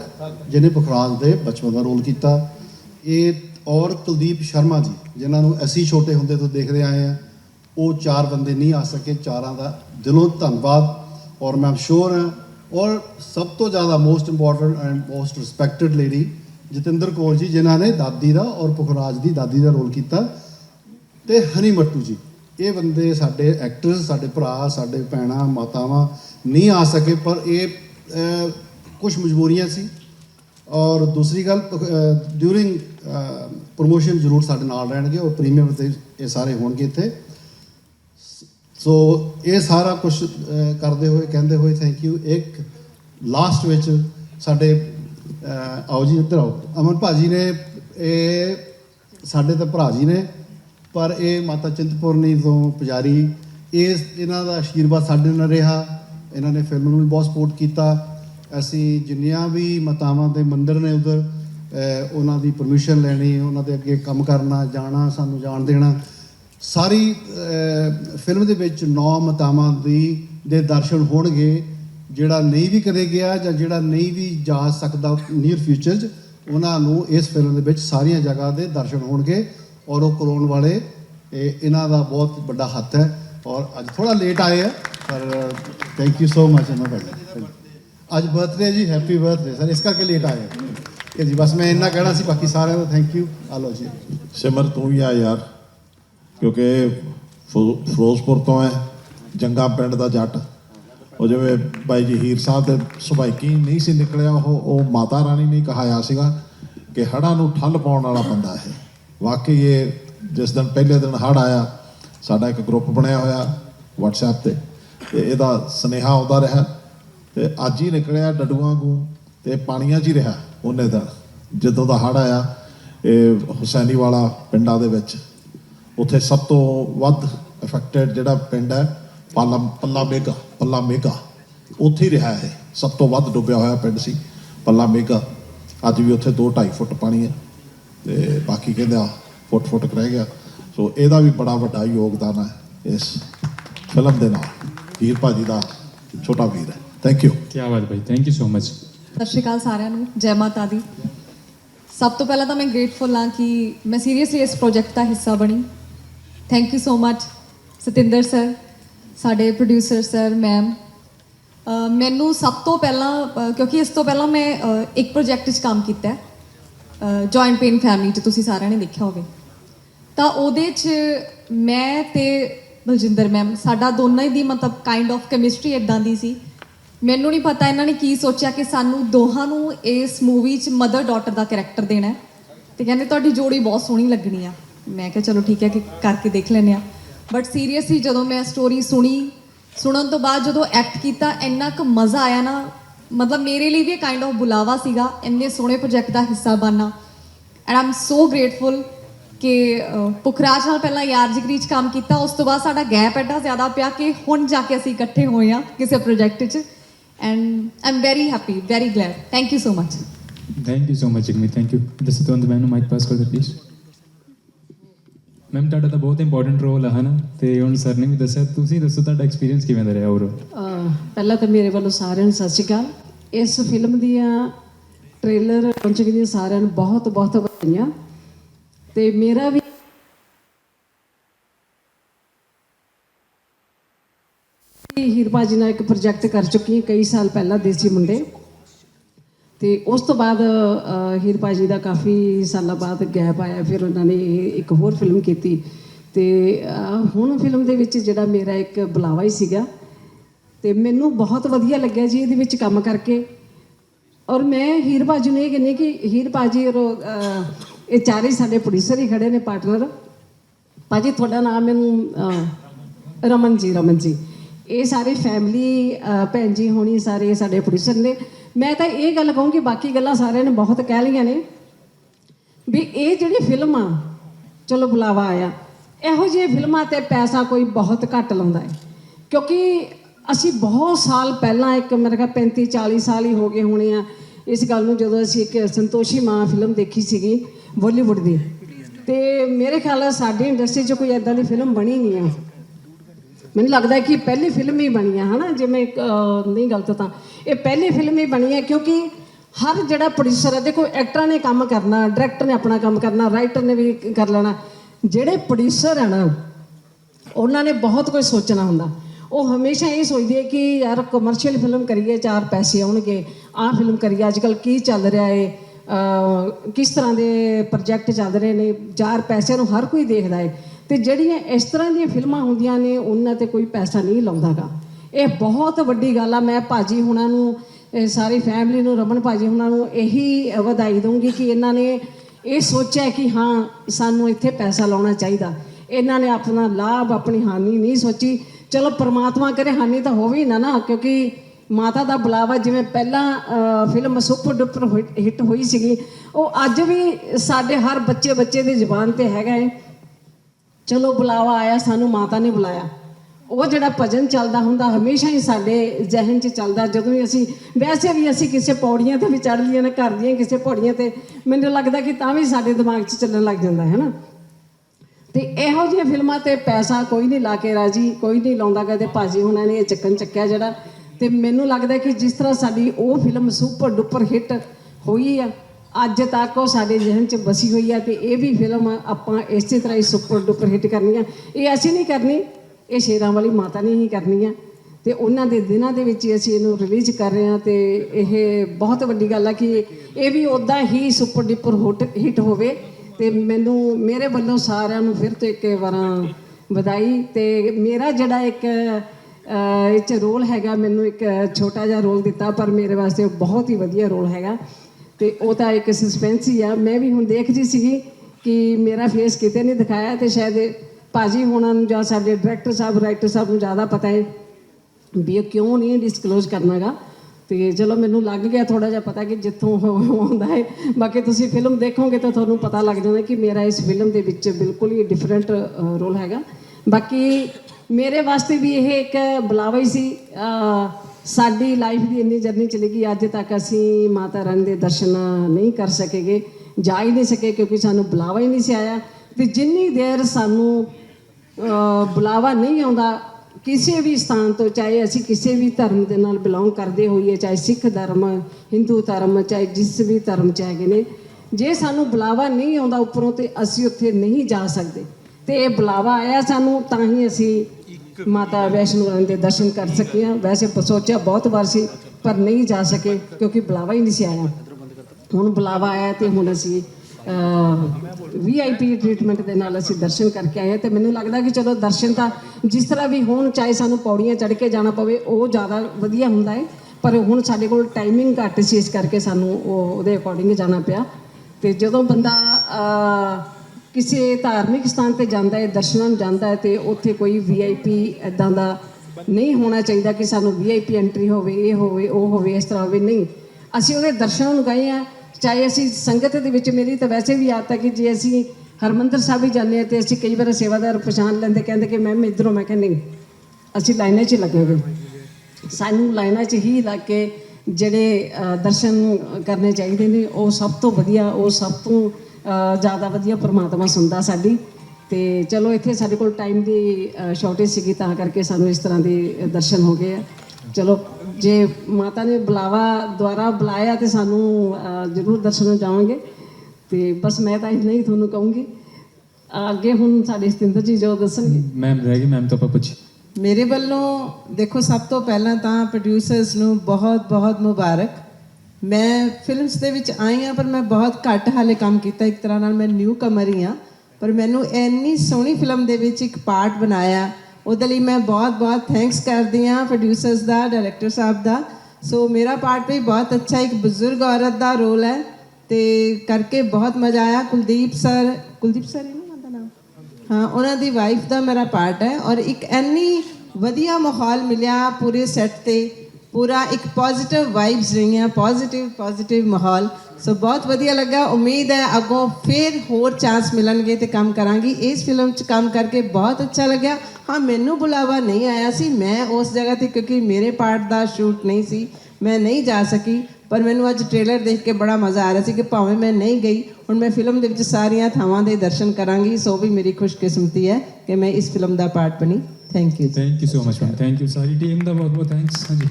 ਜਿਹਨੇ ਪੁਖਰਾਜ ਦੇ ਬਚਪਨ ਦਾ ਰੋਲ ਕੀਤਾ। ਇਹ ਔਰ ਕੁਲਦੀਪ ਸ਼ਰਮਾ ਜੀ, ਜਿਨ੍ਹਾਂ ਨੂੰ ਅਸੀਂ ਛੋਟੇ ਹੁੰਦੇ ਤੋਂ ਦੇਖਦੇ ਆਏ ਆ ਉਹ ਚਾਰ ਬੰਦੇ ਨਹੀਂ ਆ ਸਕੇ, ਚਾਰਾਂ ਦਾ ਦਿਲੋਂ ਧੰਨਵਾਦ। ਔਰ ਮੈਂ ਸ਼ੋਰ ਹਾਂ, ਔਰ ਸਭ ਤੋਂ ਜ਼ਿਆਦਾ most important and most respected lady Jatinder Kaur ji, ਜਿਨ੍ਹਾਂ ਨੇ ਦਾਦੀ ਦਾ ਔਰ ਪੁਖਰਾਜ ਦੀ ਦਾਦੀ ਦਾ ਰੋਲ ਕੀਤਾ, ਤੇ ਹਨੀ ਮੱਟੂ ਜੀ। ਇਹ ਬੰਦੇ ਸਾਡੇ ਐਕਟਰਸ ਸਾਡੇ ਭਰਾ, ਸਾਡੇ ਭੈਣਾਂ, ਮਾਤਾਵਾਂ ਨਹੀਂ ਆ ਸਕੇ, ਪਰ ਇਹ ਕੁਝ ਮਜਬੂਰੀਆਂ ਸੀ। ਔਰ ਦੂਸਰੀ ਗੱਲ ਡਿਊਰਿੰਗ ਪ੍ਰੋਮੋਸ਼ਨ ਜ਼ਰੂਰ ਸਾਡੇ ਨਾਲ ਰਹਿਣਗੇ, ਔਰ ਪ੍ਰੀਮੀਅਮ ਤੇ ਇਹ ਸਾਰੇ ਹੋਣਗੇ ਇੱਥੇ। ਸੋ ਇਹ ਸਾਰਾ ਕੁਝ ਕਰਦੇ ਹੋਏ, ਕਹਿੰਦੇ ਹੋਏ ਥੈਂਕ ਯੂ ਇੱਕ ਲਾਸਟ ਵਿੱਚ ਸਾਡੇ ਆਓ ਜੀ ਇੱਧਰ ਆਓ। ਅਮਨ ਭਾਜੀ ਨੇ, ਇਹ ਸਾਡੇ ਤਾਂ ਭਰਾ ਜੀ ਨੇ ਪਰ ਇਹ ਮਾਤਾ ਚਿੰਤਪੁਰਨੀ ਤੋਂ ਪੁਜਾਰੀ ਇਸ ਇਹਨਾਂ ਦਾ ਆਸ਼ੀਰਵਾਦ ਸਾਡੇ ਨਾਲ ਰਿਹਾ। ਇਹਨਾਂ ਨੇ ਫਿਲਮ ਨੂੰ ਵੀ ਬਹੁਤ ਸਪੋਰਟ ਕੀਤਾ। ਅਸੀਂ ਜਿੰਨੀਆਂ ਵੀ ਮਾਤਾਵਾਂ ਦੇ ਮੰਦਿਰ ਨੇ ਉਧਰ ਉਹਨਾਂ ਦੀ ਪਰਮਿਸ਼ਨ ਲੈਣੀ, ਉਹਨਾਂ ਦੇ ਅੱਗੇ ਕੰਮ ਕਰਨਾ, ਜਾਣਾ, ਸਾਨੂੰ ਜਾਣ ਦੇਣਾ, ਸਾਰੀ ਫਿਲਮ ਦੇ ਵਿੱਚ ਨੌ ਮਾਤਾਵਾਂ ਦੀ, ਦੇ ਦਰਸ਼ਨ ਹੋਣਗੇ, ਜਿਹੜਾ ਨਹੀਂ ਵੀ ਕਦੇ ਗਿਆ ਜਾਂ ਜਿਹੜਾ ਨਹੀਂ ਵੀ ਜਾ ਸਕਦਾ ਨੀਅਰ ਫਿਊਚਰ 'ਚ, ਉਹਨਾਂ ਨੂੰ ਇਸ ਫਿਲਮ ਦੇ ਵਿੱਚ ਸਾਰੀਆਂ ਜਗ੍ਹਾ ਦੇ ਦਰਸ਼ਨ ਹੋਣਗੇ। ਔਰ ਉਹ ਕਰਾਉਣ ਵਾਲੇ, ਇਹ ਇਹਨਾਂ ਦਾ ਬਹੁਤ ਵੱਡਾ ਹੱਥ ਹੈ ਔਰ ਅੱਜ ਥੋੜਾ ਲੇਟ ਆਏ ਹੈ ਪਰ ਥੈਂਕ ਯੂ ਸੋ ਮਚ ਇਹਨਾਂ ਭਾਈ ਅੱਜ ਬਰਥਡੇ ਜੀ ਹੈਪੀ ਬਰਥਡੇ ਸਰ ਇਸ ਕਰਕੇ ਲੇਟ ਆਏ ਕਿ ਜੀ, ਬਸ ਮੈਂ ਇੰਨਾ ਕਹਿਣਾ ਸੀ, ਬਾਕੀ ਸਾਰਿਆਂ ਦਾ ਥੈਂਕ ਯੂ ਆ ਲਓ ਜੀ। ਸਿਮਰ, ਤੂੰ ਵੀ ਆ ਯਾਰ, ਕਿਉਂਕਿ ਇਹ ਫਿਰੋਜ਼ਪੁਰ ਤੋਂ ਹੈ, ਜੰਗਾ ਪਿੰਡ ਦਾ ਜੱਟ। ਉਹ ਜਿਵੇਂ ਬਾਈ ਜੀ ਹੀਰ ਸਾਹਿਬ ਦੇ ਸੁਭਾਈਕੀ ਨਹੀਂ ਸੀ ਨਿਕਲਿਆ, ਉਹ ਉਹ ਮਾਤਾ ਰਾਣੀ ਨੇ ਕਹਾਇਆ ਸੀਗਾ ਕਿ ਹੜ੍ਹਾਂ ਨੂੰ ਠੱਲ ਪਾਉਣ ਵਾਲਾ ਬੰਦਾ ਹੈ। ਵਾਕਈ ਇਹ ਜਿਸ ਦਿਨ ਪਹਿਲੇ ਦਿਨ ਹੜ੍ਹ ਆਇਆ, ਸਾਡਾ ਇੱਕ ਗਰੁੱਪ ਬਣਿਆ ਹੋਇਆ WhatsApp ਤੇ ਤੇ ਇਹਦਾ ਸਨੇਹਾ ਆਉਂਦਾ ਰਿਹਾ ਤੇ ਅੱਜ ਹੀ ਨਿਕਲਿਆ ਡੱਡੂਆਂ ਵਾਂਗੂ ਤੇ ਪਾਣੀਆਂ 'ਚ ਹੀ ਰਿਹਾ ਉਹਨੇ ਦਾ ਜਦੋਂ ਦਾ ਹੜ੍ਹ ਆਇਆ, ਇਹ ਹੁਸੈਨੀ ਵਾਲਾ ਪਿੰਡਾਂ ਦੇ ਵਿੱਚ। ਉੱਥੇ ਸਭ ਤੋਂ ਵੱਧ ਅਫੈਕਟਡ ਜਿਹੜਾ ਪਿੰਡ ਹੈ ਪਾਲਾ ਪੱਲਾ ਮੇਗਾ ਪੱਲਾ ਮੇਗਾ। ਉੱਥੇ ਹੀ ਰਿਹਾ ਹੈ ਸਭ ਤੋਂ ਵੱਧ ਡੁੱਬਿਆ ਹੋਇਆ ਪਿੰਡ ਸੀ, ਪੱਲਾ ਮੇਗਾ। ਅੱਜ ਵੀ ਉੱਥੇ 2.5 ਫੁੱਟ ਪਾਣੀ ਹੈ। ਤੇ ਬਾਕੀ ਕਹਿੰਦੇ ਆ ਫੁੱਟ ਫੁੱਟ ਰਹਿ ਗਿਆ। ਸੋ ਇਹਦਾ ਵੀ ਬੜਾ ਵੱਡਾ ਯੋਗਦਾਨ ਹੈ ਇਸ ਫਿਲਮ ਦੇ ਨਾਲ। ਹੀਰ ਭਾਜੀ ਦਾ ਛੋਟਾ ਵੀਰ ਹੈ। Thank you Ki Baat Bhai. Thank you so much ਸਤਿ ਸ਼੍ਰੀ ਅਕਾਲ ਸਾਰਿਆਂ ਨੂੰ। ਜੈ ਮਾਤਾ ਦੀ। ਸਭ ਤੋਂ ਪਹਿਲਾਂ ਤਾਂ ਮੈਂ ਗ੍ਰੇਟਫੁਲ ਹਾਂ ਕਿ ਮੈਂ ਸੀਰੀਅਸਲੀ ਇਸ ਪ੍ਰੋਜੈਕਟ ਦਾ ਹਿੱਸਾ ਬਣੀ। Thank you so much Satinder sir ਸਾਡੇ ਪ੍ਰੋਡਿਊਸਰ ਸਰ ਮੈਮ ਮੈਨੂੰ ਸਭ ਤੋਂ ਪਹਿਲਾਂ ਕਿਉਂਕਿ ਇਸ ਤੋਂ ਪਹਿਲਾਂ ਮੈਂ ਇੱਕ ਪ੍ਰੋਜੈਕਟ 'ਚ ਕੰਮ ਕੀਤਾ ਹੈ। ਜੁਆਇੰਟ ਪੇਨ ਫੈਮਿਲੀ 'ਚ ਤੁਸੀਂ ਸਾਰਿਆਂ ਨੇ ਦੇਖਿਆ ਹੋਵੇ, ਤਾਂ ਉਹਦੇ 'ਚ ਮੈਂ ਤੇ ਬਲਜਿੰਦਰ ਮੈਮ, ਸਾਡਾ ਦੋਨਾਂ ਹੀ ਦੀ ਮਤਲਬ ਕਾਈਂਡ ਆਫ ਕੈਮਿਸਟਰੀ ਇਦਾਂ ਦੀ ਸੀ। ਮੈਨੂੰ ਨਹੀਂ ਪਤਾ ਇਹਨਾਂ ਨੇ ਕੀ ਸੋਚਿਆ ਕਿ ਸਾਨੂੰ ਦੋਹਾਂ ਨੂੰ ਇਸ ਮੂਵੀ 'ਚ ਮਦਰ ਡਾਟਰ ਦਾ ਕੈਰੈਕਟਰ ਦੇਣਾ ਹੈ। ਤੇ ਕਹਿੰਦੇ ਤੁਹਾਡੀ ਜੋੜੀ ਬਹੁਤ ਸੋਹਣੀ ਲੱਗਣੀ ਆ। ਮੈਂ ਕਿਹਾ ਚਲੋ ਠੀਕ ਹੈ ਕਿ ਕਰਕੇ ਦੇਖ ਲੈਂਦੇ ਆ ਬਟ ਸੀਰੀਅਸਲੀ ਜਦੋਂ ਮੈਂ ਸਟੋਰੀ ਸੁਣੀ, ਸੁਣਨ ਤੋਂ ਬਾਅਦ ਜਦੋਂ ਐਕਟ ਕੀਤਾ, ਇੰਨਾ ਕੁ ਮਜ਼ਾ ਆਇਆ ਨਾ ਮਤਲਬ ਮੇਰੇ ਲਈ ਵੀ ਕਾਈਂਡ ਆਫ ਬੁਲਾਵਾ ਸੀਗਾ, ਇੰਨੇ ਸੋਹਣੇ ਪ੍ਰੋਜੈਕਟ ਦਾ ਹਿੱਸਾ ਬਣਨਾ। ਐਂਡ ਆਮ ਸੋ ਗ੍ਰੇਟਫੁਲ ਕਿ ਪੁਖਰਾਜ ਨਾਲ ਪਹਿਲਾਂ ਯਾਰ ਜਿਗਰੀ ਚ ਕੰਮ ਕੀਤਾ, ਉਸ ਤੋਂ ਬਾਅਦ ਸਾਡਾ ਗੈਪ ਐਡਾ ਜ਼ਿਆਦਾ ਪਿਆ ਕਿ ਹੁਣ ਜਾ ਕੇ ਅਸੀਂ ਇਕੱਠੇ ਹੋਏ ਆ ਕਿਸੇ ਪ੍ਰੋਜੈਕਟ 'ਚ। And I'm very happy very glad thank you so much thank you so much Jagmeet thank you ਦਸਤਵੰਦ ma'am ਨੂੰ ਮਾਈਕ ਪਾਸ ਕਰ ਦਿਓ ਪਲੀਜ਼ ਮੈਮ ਤੁਹਾਡਾ ਤਾਂ ਬਹੁਤ ਇੰਪੋਰਟੈਂਟ ਰੋਲ ਹੈ ਹਨਾ? ਤੇ ਹੁਣ ਸਰ ਨੇ ਵੀ ਦੱਸਿਆ, ਤੁਸੀਂ ਦੱਸੋ ਤੁਹਾਡਾ ਐਕਸਪੀਰੀਅੰਸ ਕਿਵੇਂ ਦਾ ਰਿਹਾ ਹੋਰ ਪਹਿਲਾਂ ਤਾਂ ਮੇਰੇ ਵੱਲੋਂ ਸਾਰਿਆਂ ਨੂੰ ਸਤਿ ਸ਼੍ਰੀ ਅਕਾਲ। ਇਸ ਫਿਲਮ ਦੀਆਂ ਟ੍ਰੇਲਰ ਲਾਂਚਿੰਗ ਦੀਆਂ ਸਾਰਿਆਂ ਨੂੰ ਬਹੁਤ ਬਹੁਤ ਵਧਾਈਆਂ। ਤੇ ਮੇਰਾ ਵੀ ਹੀਰ ਬਾਜੀ ਨਾਲ ਇੱਕ ਪ੍ਰੋਜੈਕਟ ਕਰ ਚੁੱਕੀ ਹਾਂ, ਕਈ ਸਾਲ ਪਹਿਲਾਂ ਦੇਸੀ ਮੁੰਡੇ। ਤੇ ਉਸ ਤੋਂ ਬਾਅਦ ਅਹ, ਹੀਰ ਬਾਜੀ ਦਾ ਕਾਫੀ ਸਾਲਾਂ ਬਾਅਦ ਗੈਪ ਆਇਆ ਫਿਰ ਉਹਨਾਂ ਨੇ ਇਹ ਇੱਕ ਹੋਰ ਫਿਲਮ ਕੀਤੀ। ਤੇ ਹੁਣ ਫਿਲਮ ਦੇ ਵਿੱਚ ਜਿਹੜਾ ਮੇਰਾ ਇੱਕ ਬੁਲਾਵਾ ਹੀ ਸੀਗਾ ਤੇ ਮੈਨੂੰ ਬਹੁਤ ਵਧੀਆ ਲੱਗਿਆ ਜੀ ਇਹਦੇ ਵਿੱਚ ਕੰਮ ਕਰਕੇ। ਔਰ ਮੈਂ ਹੀਰ ਬਾਜੀ ਨੂੰ ਇਹ ਕਹਿੰਦੀ ਕਿ ਹੀਰ ਬਾਜੀ ਔਰ ਇਹ ਚਾਰੇ ਸਾਡੇ ਪ੍ਰੋਡਿਊਸਰ ਹੀ ਖੜੇ ਨੇ ਪਾਰਟਨਰ ਭਾਜੀ ਤੁਹਾਡਾ ਨਾਮ ਮੈਨੂੰ ਰਮਨ ਜੀ ਰਮਨ ਜੀ। ਇਹ ਸਾਰੇ ਫੈਮਿਲੀ ਭੈਣ ਜੀ ਹੋਣੀ ਸਾਰੇ ਸਾਡੇ ਪ੍ਰੋਡਿਊਸਰ ਨੇ। ਮੈਂ ਤਾਂ ਇਹ ਗੱਲ ਕਹੂੰਗੀ, ਬਾਕੀ ਗੱਲਾਂ ਸਾਰਿਆਂ ਨੇ ਬਹੁਤ ਕਹਿ ਲਈਆਂ ਨੇ, ਵੀ ਇਹ ਜਿਹੜੀ ਫਿਲਮ ਆ, ਚਲੋ ਬੁਲਾਵਾ ਆਇਆ, ਇਹੋ ਜਿਹੇ ਫਿਲਮਾਂ ਤੇ ਪੈਸਾ ਕੋਈ ਬਹੁਤ ਘੱਟ ਲਾਉਂਦਾ ਹੈ। ਕਿਉਂਕਿ ਅਸੀਂ ਬਹੁਤ ਸਾਲ ਪਹਿਲਾਂ ਇੱਕ, ਮੇਰੇ ਖਿਆਲ 35 40 ਸਾਲ ਹੀ ਹੋ ਗਏ ਹੋਣੇ ਆ, ਇਸ ਗੱਲ ਨੂੰ ਜਦੋਂ ਅਸੀਂ ਇੱਕ ਸੰਤੋਸ਼ੀ ਮਾਂ ਫਿਲਮ ਦੇਖੀ ਸੀਗੀ, ਬਾਲੀਵੁੱਡ ਦੀ। ਤੇ ਮੇਰੇ ਖਿਆਲ ਨਾਲ ਸਾਡੀ ਇੰਡਸਟਰੀ 'ਚ ਕੋਈ ਐਦਾਂ ਦੀ ਫਿਲਮ ਬਣੀ ਨਹੀਂ ਆ। ਮੈਨੂੰ ਲੱਗਦਾ ਕਿ ਪਹਿਲੀ ਫਿਲਮ ਹੀ ਬਣੀ ਆ ਹਨਾ? ਜਿਵੇਂ ਨਹੀਂ ਗਲਤ ਤਾਂ ਇਹ ਪਹਿਲੀ ਫਿਲਮ ਹੀ ਬਣੀ ਹੈ ਕਿਉਂਕਿ ਹਰ ਜਿਹੜਾ ਪ੍ਰੋਡਿਊਸਰ ਹੈ, ਦੇਖੋ ਐਕਟਰਾਂ ਨੇ ਕੰਮ ਕਰਨਾ ਡਾਇਰੈਕਟਰ ਨੇ ਆਪਣਾ ਕੰਮ ਕਰਨਾ ਰਾਈਟਰ ਨੇ ਵੀ ਕਰ ਲੈਣਾ। ਜਿਹੜੇ ਪ੍ਰੋਡਿਊਸਰ ਹੈ ਨਾ, ਉਹਨਾਂ ਨੇ ਬਹੁਤ ਕੁਝ ਸੋਚਣਾ ਹੁੰਦਾ। ਉਹ ਹਮੇਸ਼ਾ ਇਹ ਸੋਚਦੀ ਹੈ ਕਿ ਯਾਰ ਕਮਰਸ਼ੀਅਲ ਫਿਲਮ ਕਰੀਏ, ਚਾਰ ਪੈਸੇ ਆਉਣਗੇ, ਆਹ ਫਿਲਮ ਕਰੀਏ ਅੱਜ ਕੱਲ ਕੀ ਚੱਲ ਰਿਹਾ ਏ? ਕਿਸ ਤਰ੍ਹਾਂ ਦੇ ਪ੍ਰੋਜੈਕਟ ਚੱਲ ਰਹੇ ਨੇ? ਚਾਰ ਪੈਸੇ ਨੂੰ ਹਰ ਕੋਈ ਦੇਖਦਾ ਏ। ਤੇ ਜਿਹੜੀਆਂ ਇਸ ਤਰ੍ਹਾਂ ਦੀਆਂ ਫਿਲਮਾਂ ਹੁੰਦੀਆਂ ਨੇ ਉਹਨਾਂ ਤੇ ਕੋਈ ਪੈਸਾ ਨਹੀਂ ਲਾਉਂਦਾਗਾ। ਇਹ ਬਹੁਤ ਵੱਡੀ ਗੱਲ ਆ। ਮੈਂ ਭਾਜੀ ਹੁਣਾਂ ਨੂੰ ਸਾਰੀ ਫੈਮਿਲੀ ਨੂੰ ਰਮਨ ਭਾਜੀ ਹੁਣਾਂ ਨੂੰ ਇਹੀ ਵਧਾਈ ਦਊਂਗੀ ਕਿ ਇਹਨਾਂ ਨੇ ਇਹ ਸੋਚਿਆ ਕਿ ਹਾਂ ਸਾਨੂੰ ਇੱਥੇ ਪੈਸਾ ਲਾਉਣਾ ਚਾਹੀਦਾ। ਇਹਨਾਂ ਨੇ ਆਪਣਾ ਲਾਭ ਆਪਣੀ ਹਾਨੀ ਨਹੀਂ ਸੋਚੀ। ਚਲੋ ਪ੍ਰਮਾਤਮਾ ਕਰੇ ਹਾਨੀ ਤਾਂ ਹੋਵੇ ਨਾ ਨਾ ਕਿਉਂਕਿ ਮਾਤਾ ਦਾ ਬੁਲਾਵਾ ਜਿਵੇਂ ਪਹਿਲਾਂ ਅਹ, ਫਿਲਮ ਸੁਪਰ ਡੁਪਰ ਹਿੱਟ ਹੋਈ ਸੀਗੀ ਉਹ ਅੱਜ ਵੀ ਸਾਡੇ ਹਰ ਬੱਚੇ ਬੱਚੇ ਦੀ ਜ਼ੁਬਾਨ ਤੇ ਹੈਗਾ ਹੈ ਚਲੋ ਬੁਲਾਵਾ ਆਇਆ, ਸਾਨੂੰ ਮਾਤਾ ਨੇ ਬੁਲਾਇਆ। ਉਹ ਜਿਹੜਾ ਭਜਨ ਚੱਲਦਾ ਹੁੰਦਾ, ਹਮੇਸ਼ਾ ਹੀ ਸਾਡੇ ਜ਼ਿਹਨ 'ਚ ਚੱਲਦਾ। ਜਦੋਂ ਵੀ ਅਸੀਂ, ਵੈਸੇ ਵੀ ਅਸੀਂ ਕਿਸੇ ਪੌੜੀਆਂ ਤੇ ਵੀ ਚੜ ਲਈਆਂ ਨੇ, ਘਰ ਦੀਆਂ ਕਿਸੇ ਪੌੜੀਆਂ ਤੇ, ਮੈਨੂੰ ਲੱਗਦਾ ਕਿ ਤਾਂ ਵੀ ਸਾਡੇ ਦਿਮਾਗ 'ਚ ਚੱਲਣ ਲੱਗ ਜਾਂਦਾ, ਹੈ ਨਾ? ਤੇ ਇਹੋ ਜਿਹੀਆਂ ਫਿਲਮਾਂ ਤੇ ਪੈਸਾ ਕੋਈ ਨਹੀਂ ਲਾ ਕੇ ਰਾਜੀ, ਕੋਈ ਨਹੀਂ ਲਾਉਂਦਾ। ਕਦੇ ਭਾਜੀ ਹੁਣਾਂ ਨੇ ਇਹ ਚੱਕਣ ਚੱਕਿਆ ਜਿਹੜਾ। ਤੇ ਮੈਨੂੰ ਲੱਗਦਾ ਕਿ ਜਿਸ ਤਰ੍ਹਾਂ ਸਾਡੀ ਉਹ ਫਿਲਮ ਸੁਪਰ ਡੁਪਰ ਹਿੱਟ ਹੋਈ ਆ ਅੱਜ ਤੱਕ ਉਹ ਸਾਡੇ ਜ਼ਿਹਨ 'ਚ ਬਸੀ ਹੋਈ ਆ ਤੇ ਇਹ ਵੀ ਫਿਲਮ ਆਪਾਂ ਇਸੇ ਤਰ੍ਹਾਂ ਹੀ ਸੁਪਰ ਡੁਪਰ ਹਿੱਟ ਕਰਨੀ ਆ। ਇਹ ਅਸੀਂ ਨਹੀਂ ਕਰਨੀ, ਇਹ ਸ਼ੇਰਾਂ ਵਾਲੀ ਮਾਤਾ ਨੇ ਹੀ ਕਰਨੀ ਆ। ਤੇ ਉਹਨਾਂ ਦੇ ਦਿਨਾਂ ਦੇ ਵਿੱਚ ਹੀ ਅਸੀਂ ਇਹਨੂੰ ਰਿਲੀਜ਼ ਕਰ ਰਹੇ ਹਾਂ ਤੇ ਇਹ ਬਹੁਤ ਵੱਡੀ ਗੱਲ ਆ ਕਿ ਇਹ ਵੀ ਉਦਾਂ ਹੀ ਸੁਪਰ ਡੁਪਰ ਹਿੱਟ ਹੋਵੇ ਤੇ ਮੈਨੂੰ, ਮੇਰੇ ਵੱਲੋਂ ਸਾਰਿਆਂ ਨੂੰ ਫਿਰ ਤੋਂ ਇੱਕ ਵਾਰਾਂ ਵਧਾਈ ਤੇ ਮੇਰਾ ਜਿਹੜਾ ਇੱਕ ਇਹ ਚ ਰੋਲ ਹੈਗਾ, ਮੈਨੂੰ ਇੱਕ ਛੋਟਾ ਜਿਹਾ ਰੋਲ ਦਿੱਤਾ, ਪਰ ਮੇਰੇ ਵਾਸਤੇ ਉਹ ਬਹੁਤ ਹੀ ਵਧੀਆ ਰੋਲ ਹੈਗਾ। ਤੇ ਉਹ ਤਾਂ ਇੱਕ ਸਸਪੈਂਸ ਹੀ ਆ। ਮੈਂ ਵੀ ਹੁਣ ਦੇਖ ਦੇਖਦੀ ਸੀਗੀ ਕਿ ਮੇਰਾ ਫੇਸ ਕਿਤੇ ਨਹੀਂ ਦਿਖਾਇਆ ਤੇ ਸ਼ਾਇਦ ਇਹ ਭਾਜੀ ਹੋਣਾ ਨੂੰ ਜਾਂ ਸਾਡੇ ਡਾਇਰੈਕਟਰ ਸਾਹਿਬ ਰਾਈਟਰ ਸਾਹਿਬ ਨੂੰ ਜ਼ਿਆਦਾ ਪਤਾ ਹੈ ਵੀ ਇਹ ਕਿਉਂ ਨਹੀਂ ਡਿਸਕਲੋਜ਼ ਕਰਨਾਗਾ। ਤੇ ਚਲੋ ਮੈਨੂੰ ਲੱਗ ਗਿਆ ਥੋੜਾ ਜਿਹਾ ਪਤਾ ਕਿ ਜਿੱਥੋਂ ਉਹ ਆਉਂਦਾ ਹੈ। ਬਾਕੀ ਤੁਸੀਂ ਫਿਲਮ ਦੇਖੋਗੇ ਤਾਂ ਤੁਹਾਨੂੰ ਪਤਾ ਲੱਗ ਜਾਂਦਾ ਕਿ ਮੇਰਾ ਇਸ ਫਿਲਮ ਦੇ ਵਿੱਚ ਬਿਲਕੁਲ ਹੀ ਡਿਫਰੈਂਟ ਰੋਲ ਹੈਗਾ। ਬਾਕੀ ਮੇਰੇ ਵਾਸਤੇ ਵੀ ਇਹ ਇੱਕ ਬੁਲਾਵਾ ਹੀ ਸੀ। ਸਾਡੀ ਲਾਈਫ ਦੀ ਇੰਨੀ ਜਰਨੀ ਚਲੀ ਗਈ, ਅੱਜ ਤੱਕ ਅਸੀਂ ਮਾਤਾ ਰਾਣੀ ਦੇ ਦਰਸ਼ਨ ਨਹੀਂ ਕਰ ਸਕੇਗੇ, ਜਾ ਹੀ ਨਹੀਂ ਸਕੇ ਕਿਉਂਕਿ ਸਾਨੂੰ ਬੁਲਾਵਾ ਹੀ ਨਹੀਂ ਸੀ ਆਇਆ। ਤੇ ਜਿੰਨੀ ਦੇਰ ਸਾਨੂੰ ਬੁਲਾਵਾ ਨਹੀਂ ਆਉਂਦਾ, ਕਿਸੇ ਵੀ ਸਥਾਨ ਤੋਂ, ਚਾਹੇ ਅਸੀਂ ਕਿਸੇ ਵੀ ਧਰਮ ਦੇ ਨਾਲ ਬਿਲੋਂਗ ਕਰਦੇ ਹੋਈਏ, ਚਾਹੇ ਸਿੱਖ ਧਰਮ, ਹਿੰਦੂ ਧਰਮ, ਚਾਹੇ ਜਿਸ ਵੀ ਧਰਮ ਚ ਹੈਗੇ ਨੇ, ਜੇ ਸਾਨੂੰ ਬੁਲਾਵਾ ਨਹੀਂ ਆਉਂਦਾ ਉੱਪਰੋਂ ਤੇ ਅਸੀਂ ਉੱਥੇ ਨਹੀਂ ਜਾ ਸਕਦੇ। ਤੇ ਇਹ ਬੁਲਾਵਾ ਆਇਆ ਸਾਨੂੰ, ਤਾਂ ਹੀ ਅਸੀਂ ਮਾਤਾ ਵੈਸ਼ਨੋ ਰਾਣੀ ਦੇ ਦਰਸ਼ਨ ਕਰ ਸਕੇ ਹਾਂ ਵੈਸੇ ਸੋਚਿਆ ਬਹੁਤ ਵਾਰ ਸੀ, ਪਰ ਨਹੀਂ ਜਾ ਸਕੇ, ਕਿਉਂਕਿ ਬੁਲਾਵਾ ਹੀ ਨਹੀਂ ਸੀ ਆਇਆ। ਹੁਣ ਬੁਲਾਵਾ ਆਇਆ ਤੇ ਹੁਣ ਅਸੀਂ ਵੀਆਈਪੀ ਟ੍ਰੀਟਮੈਂਟ ਦੇ ਨਾਲ ਅਸੀਂ ਦਰਸ਼ਨ ਕਰਕੇ ਆਏ ਹਾਂ ਤੇ ਮੈਨੂੰ ਲੱਗਦਾ ਕਿ ਚਲੋ ਦਰਸ਼ਨ ਤਾਂ ਜਿਸ ਤਰ੍ਹਾਂ ਵੀ ਹੋਣ, ਚਾਹੇ ਸਾਨੂੰ ਪੌੜੀਆਂ ਚੜ੍ਹ ਕੇ ਜਾਣਾ ਪਵੇ, ਉਹ ਜ਼ਿਆਦਾ ਵਧੀਆ ਹੁੰਦਾ ਹੈ। ਪਰ ਹੁਣ ਸਾਡੇ ਕੋਲ ਟਾਈਮਿੰਗ ਘੱਟ ਸੀ, ਇਸ ਕਰਕੇ ਸਾਨੂੰ ਉਹ ਉਹਦੇ ਅਕੋਰਡਿੰਗ ਜਾਣਾ ਪਿਆ। ਤੇ ਜਦੋਂ ਬੰਦਾ ਕਿਸੇ ਧਾਰਮਿਕ ਸਥਾਨ ਤੇ ਜਾਂਦਾ ਹੈ, ਦਰਸ਼ਨਾਂ ਨੂੰ ਜਾਂਦਾ ਹੈ ਤੇ ਉੱਥੇ ਕੋਈ ਵੀਆਈਪੀ ਇਦਾਂ ਦਾ ਨਹੀਂ ਹੋਣਾ ਚਾਹੀਦਾ ਕਿ ਸਾਨੂੰ ਵੀਆਈਪੀ ਐਂਟਰੀ ਹੋਵੇ, ਇਹ ਹੋਵੇ, ਉਹ ਹੋਵੇ, ਇਸ ਤਰ੍ਹਾਂ ਹੋਵੇ, ਨਹੀਂ। ਅਸੀਂ ਉਹਦੇ ਦਰਸ਼ਨਾਂ ਨੂੰ ਗਏ ਆ ਚਾਹੇ ਅਸੀਂ ਸੰਗਤ ਦੇ ਵਿੱਚ, ਮੇਰੀ ਤਾਂ ਵੈਸੇ ਵੀ ਆਦਤ ਹੈ ਕਿ ਜੇ ਅਸੀਂ ਹਰਮੰਦਰ ਸਾਹਿਬ ਵੀ ਜਾਂਦੇ ਹਾਂ ਤੇ ਅਸੀਂ ਕਈ ਵਾਰ ਸੇਵਾਦਾਰ ਪਛਾਣ ਲੈਂਦੇ, ਕਹਿੰਦੇ ਕਿ ਮੈਮ ਇਧਰੋਂ, ਮੈਂ ਕਹਿੰਦੀ ਅਸੀਂ ਲਾਈਨਾਂ 'ਚ ਹੀ ਹੋਏ ਸਾਨੂੰ ਲਾਈਨਾਂ 'ਚ ਹੀ ਲੱਗ ਕੇ ਜਿਹੜੇ ਦਰਸ਼ਨ ਕਰਨੇ ਚਾਹੀਦੇ ਨੇ, ਉਹ ਸਭ ਤੋਂ ਵਧੀਆ, ਉਹ ਸਭ ਤੋਂ ਜ਼ਿਆਦਾ ਵਧੀਆ ਪ੍ਰਮਾਤਮਾ ਸੁਣਦਾ ਸਾਡੀ। ਤੇ ਚਲੋ ਇੱਥੇ ਸਾਡੇ ਕੋਲ ਟਾਈਮ ਦੀ ਸ਼ਾਰਟੇਜ ਸੀਗੀ ਤਾਂ ਕਰਕੇ ਸਾਨੂੰ ਇਸ ਤਰ੍ਹਾਂ ਦੇ ਦਰਸ਼ਨ ਹੋ ਗਏ ਆ। ਚਲੋ ਜੇ ਮਾਤਾ ਨੇ ਬੁਲਾਵਾ ਦੁਆਰਾ ਬੁਲਾਇਆ ਤੇ ਸਾਨੂੰ ਜ਼ਰੂਰ ਦਰਸ਼ਨ ਜਾਵਾਂਗੇ। ਤੇ ਬਸ ਮੈਂ ਤਾਂ ਇੰਨਾ ਹੀ ਤੁਹਾਨੂੰ ਕਹੂੰਗੀ। ਅੱਗੇ ਹੁਣ ਸਾਡੇ ਸਤਿੰਦਰ ਜੀ ਜੋ ਦੱਸਣਗੇ। ਮੈਮ ਰਹਿ ਗਈ ਮੈਮ ਤੋਂ ਆਪਾਂ ਪੁੱਛੀ ਮੇਰੇ ਵੱਲੋਂ ਦੇਖੋ ਸਭ ਤੋਂ ਪਹਿਲਾਂ ਤਾਂ ਪ੍ਰੋਡਿਊਸਰਸ ਨੂੰ ਬਹੁਤ ਬਹੁਤ ਮੁਬਾਰਕ। ਮੈਂ ਫਿਲਮਸ ਦੇ ਵਿੱਚ ਆਈ ਹਾਂ, ਪਰ ਮੈਂ ਬਹੁਤ ਘੱਟ ਹਾਲੇ ਕੰਮ ਕੀਤਾ। ਇੱਕ ਤਰ੍ਹਾਂ ਨਾਲ ਮੈਂ ਨਿਊ ਕਮਰ ਹੀ ਹਾਂ। ਪਰ ਮੈਨੂੰ ਇੰਨੀ ਸੋਹਣੀ ਫਿਲਮ ਦੇ ਵਿੱਚ ਇੱਕ ਪਾਰਟ ਬਣਾਇਆ। ਉਹਦੇ ਲਈ ਮੈਂ ਬਹੁਤ ਬਹੁਤ ਥੈਂਕਸ ਕਰਦੀ ਹਾਂ ਪ੍ਰੋਡਿਊਸਰਸ ਦਾ ਡਾਇਰੈਕਟਰ ਸਾਹਿਬ ਦਾ। ਸੋ ਮੇਰਾ ਪਾਰਟ ਵੀ ਬਹੁਤ ਅੱਛਾ, ਇੱਕ ਬਜ਼ੁਰਗ ਔਰਤ ਦਾ ਰੋਲ ਹੈ। ਤੇ ਕਰਕੇ ਬਹੁਤ ਮਜ਼ਾ ਆਇਆ। ਕੁਲਦੀਪ ਸਰ ਕੁਲਦੀਪ ਸਰ ਇਹ ਨਾ ਦਾ ਨਾਮ? ਹਾਂ, ਉਹਨਾਂ ਦੀ ਵਾਈਫ ਦਾ ਮੇਰਾ ਪਾਰਟ ਹੈ। ਔਰ ਇੱਕ ਐਨੀ ਵਧੀਆ ਮਾਹੌਲ ਮਿਲਿਆ ਪੂਰੇ ਸੈੱਟ ਤੇ। ਪੂਰਾ ਇੱਕ ਪੋਜ਼ਿਟਿਵ ਵਾਈਬਸ ਰਹੀਆਂ ਪੋਜ਼ਿਟਿਵ ਪੋਜ਼ਿਟਿਵ ਮਾਹੌਲ। ਸੋ ਬਹੁਤ ਵਧੀਆ ਲੱਗਾ। ਉਮੀਦ ਹੈ ਅੱਗੋਂ ਫੇਰ ਹੋਰ ਚਾਂਸ ਮਿਲਣਗੇ ਤੇ ਕੰਮ ਕਰਾਂਗੀ। ਇਸ ਫਿਲਮ 'ਚ ਕੰਮ ਕਰਕੇ ਬਹੁਤ ਅੱਛਾ ਲੱਗਿਆ। ਹਾਂ, ਮੈਨੂੰ ਬੁਲਾਵਾ ਨਹੀਂ ਆਇਆ ਸੀ। ਮੈਂ ਉਸ ਜਗ੍ਹਾ ਤੇ ਕਿਉਂਕਿ ਮੇਰੇ ਪਾਰਟ ਦਾ ਸ਼ੂਟ ਨਹੀਂ ਸੀ। ਮੈਂ ਨਹੀਂ ਜਾ ਸਕੀ। ਪਰ ਮੈਨੂੰ ਅੱਜ ਟ੍ਰੇਲਰ ਦੇਖ ਕੇ ਬੜਾ ਮਜ਼ਾ ਆ ਰਿਹਾ ਸੀ ਕਿ ਭਾਵੇਂ ਮੈਂ ਨਹੀਂ ਗਈ, ਹੁਣ ਮੈਂ ਫਿਲਮ ਦੇ ਵਿੱਚ ਸਾਰੀਆਂ ਥਾਵਾਂ ਦੇ ਦਰਸ਼ਨ ਕਰਾਂਗੀ। ਸੋ ਵੀ ਮੇਰੀ ਖੁਸ਼ਕਿਸਮਤੀ ਹੈ ਕਿ ਮੈਂ ਇਸ ਫਿਲਮ ਦਾ ਪਾਰਟ ਬਣੀ। Thank you thank you so much ma'am thank you sorry team ਦਾ ਬਹੁਤ ਬਹੁਤ ਥੈਂਕਸ ਹਾਂਜੀ।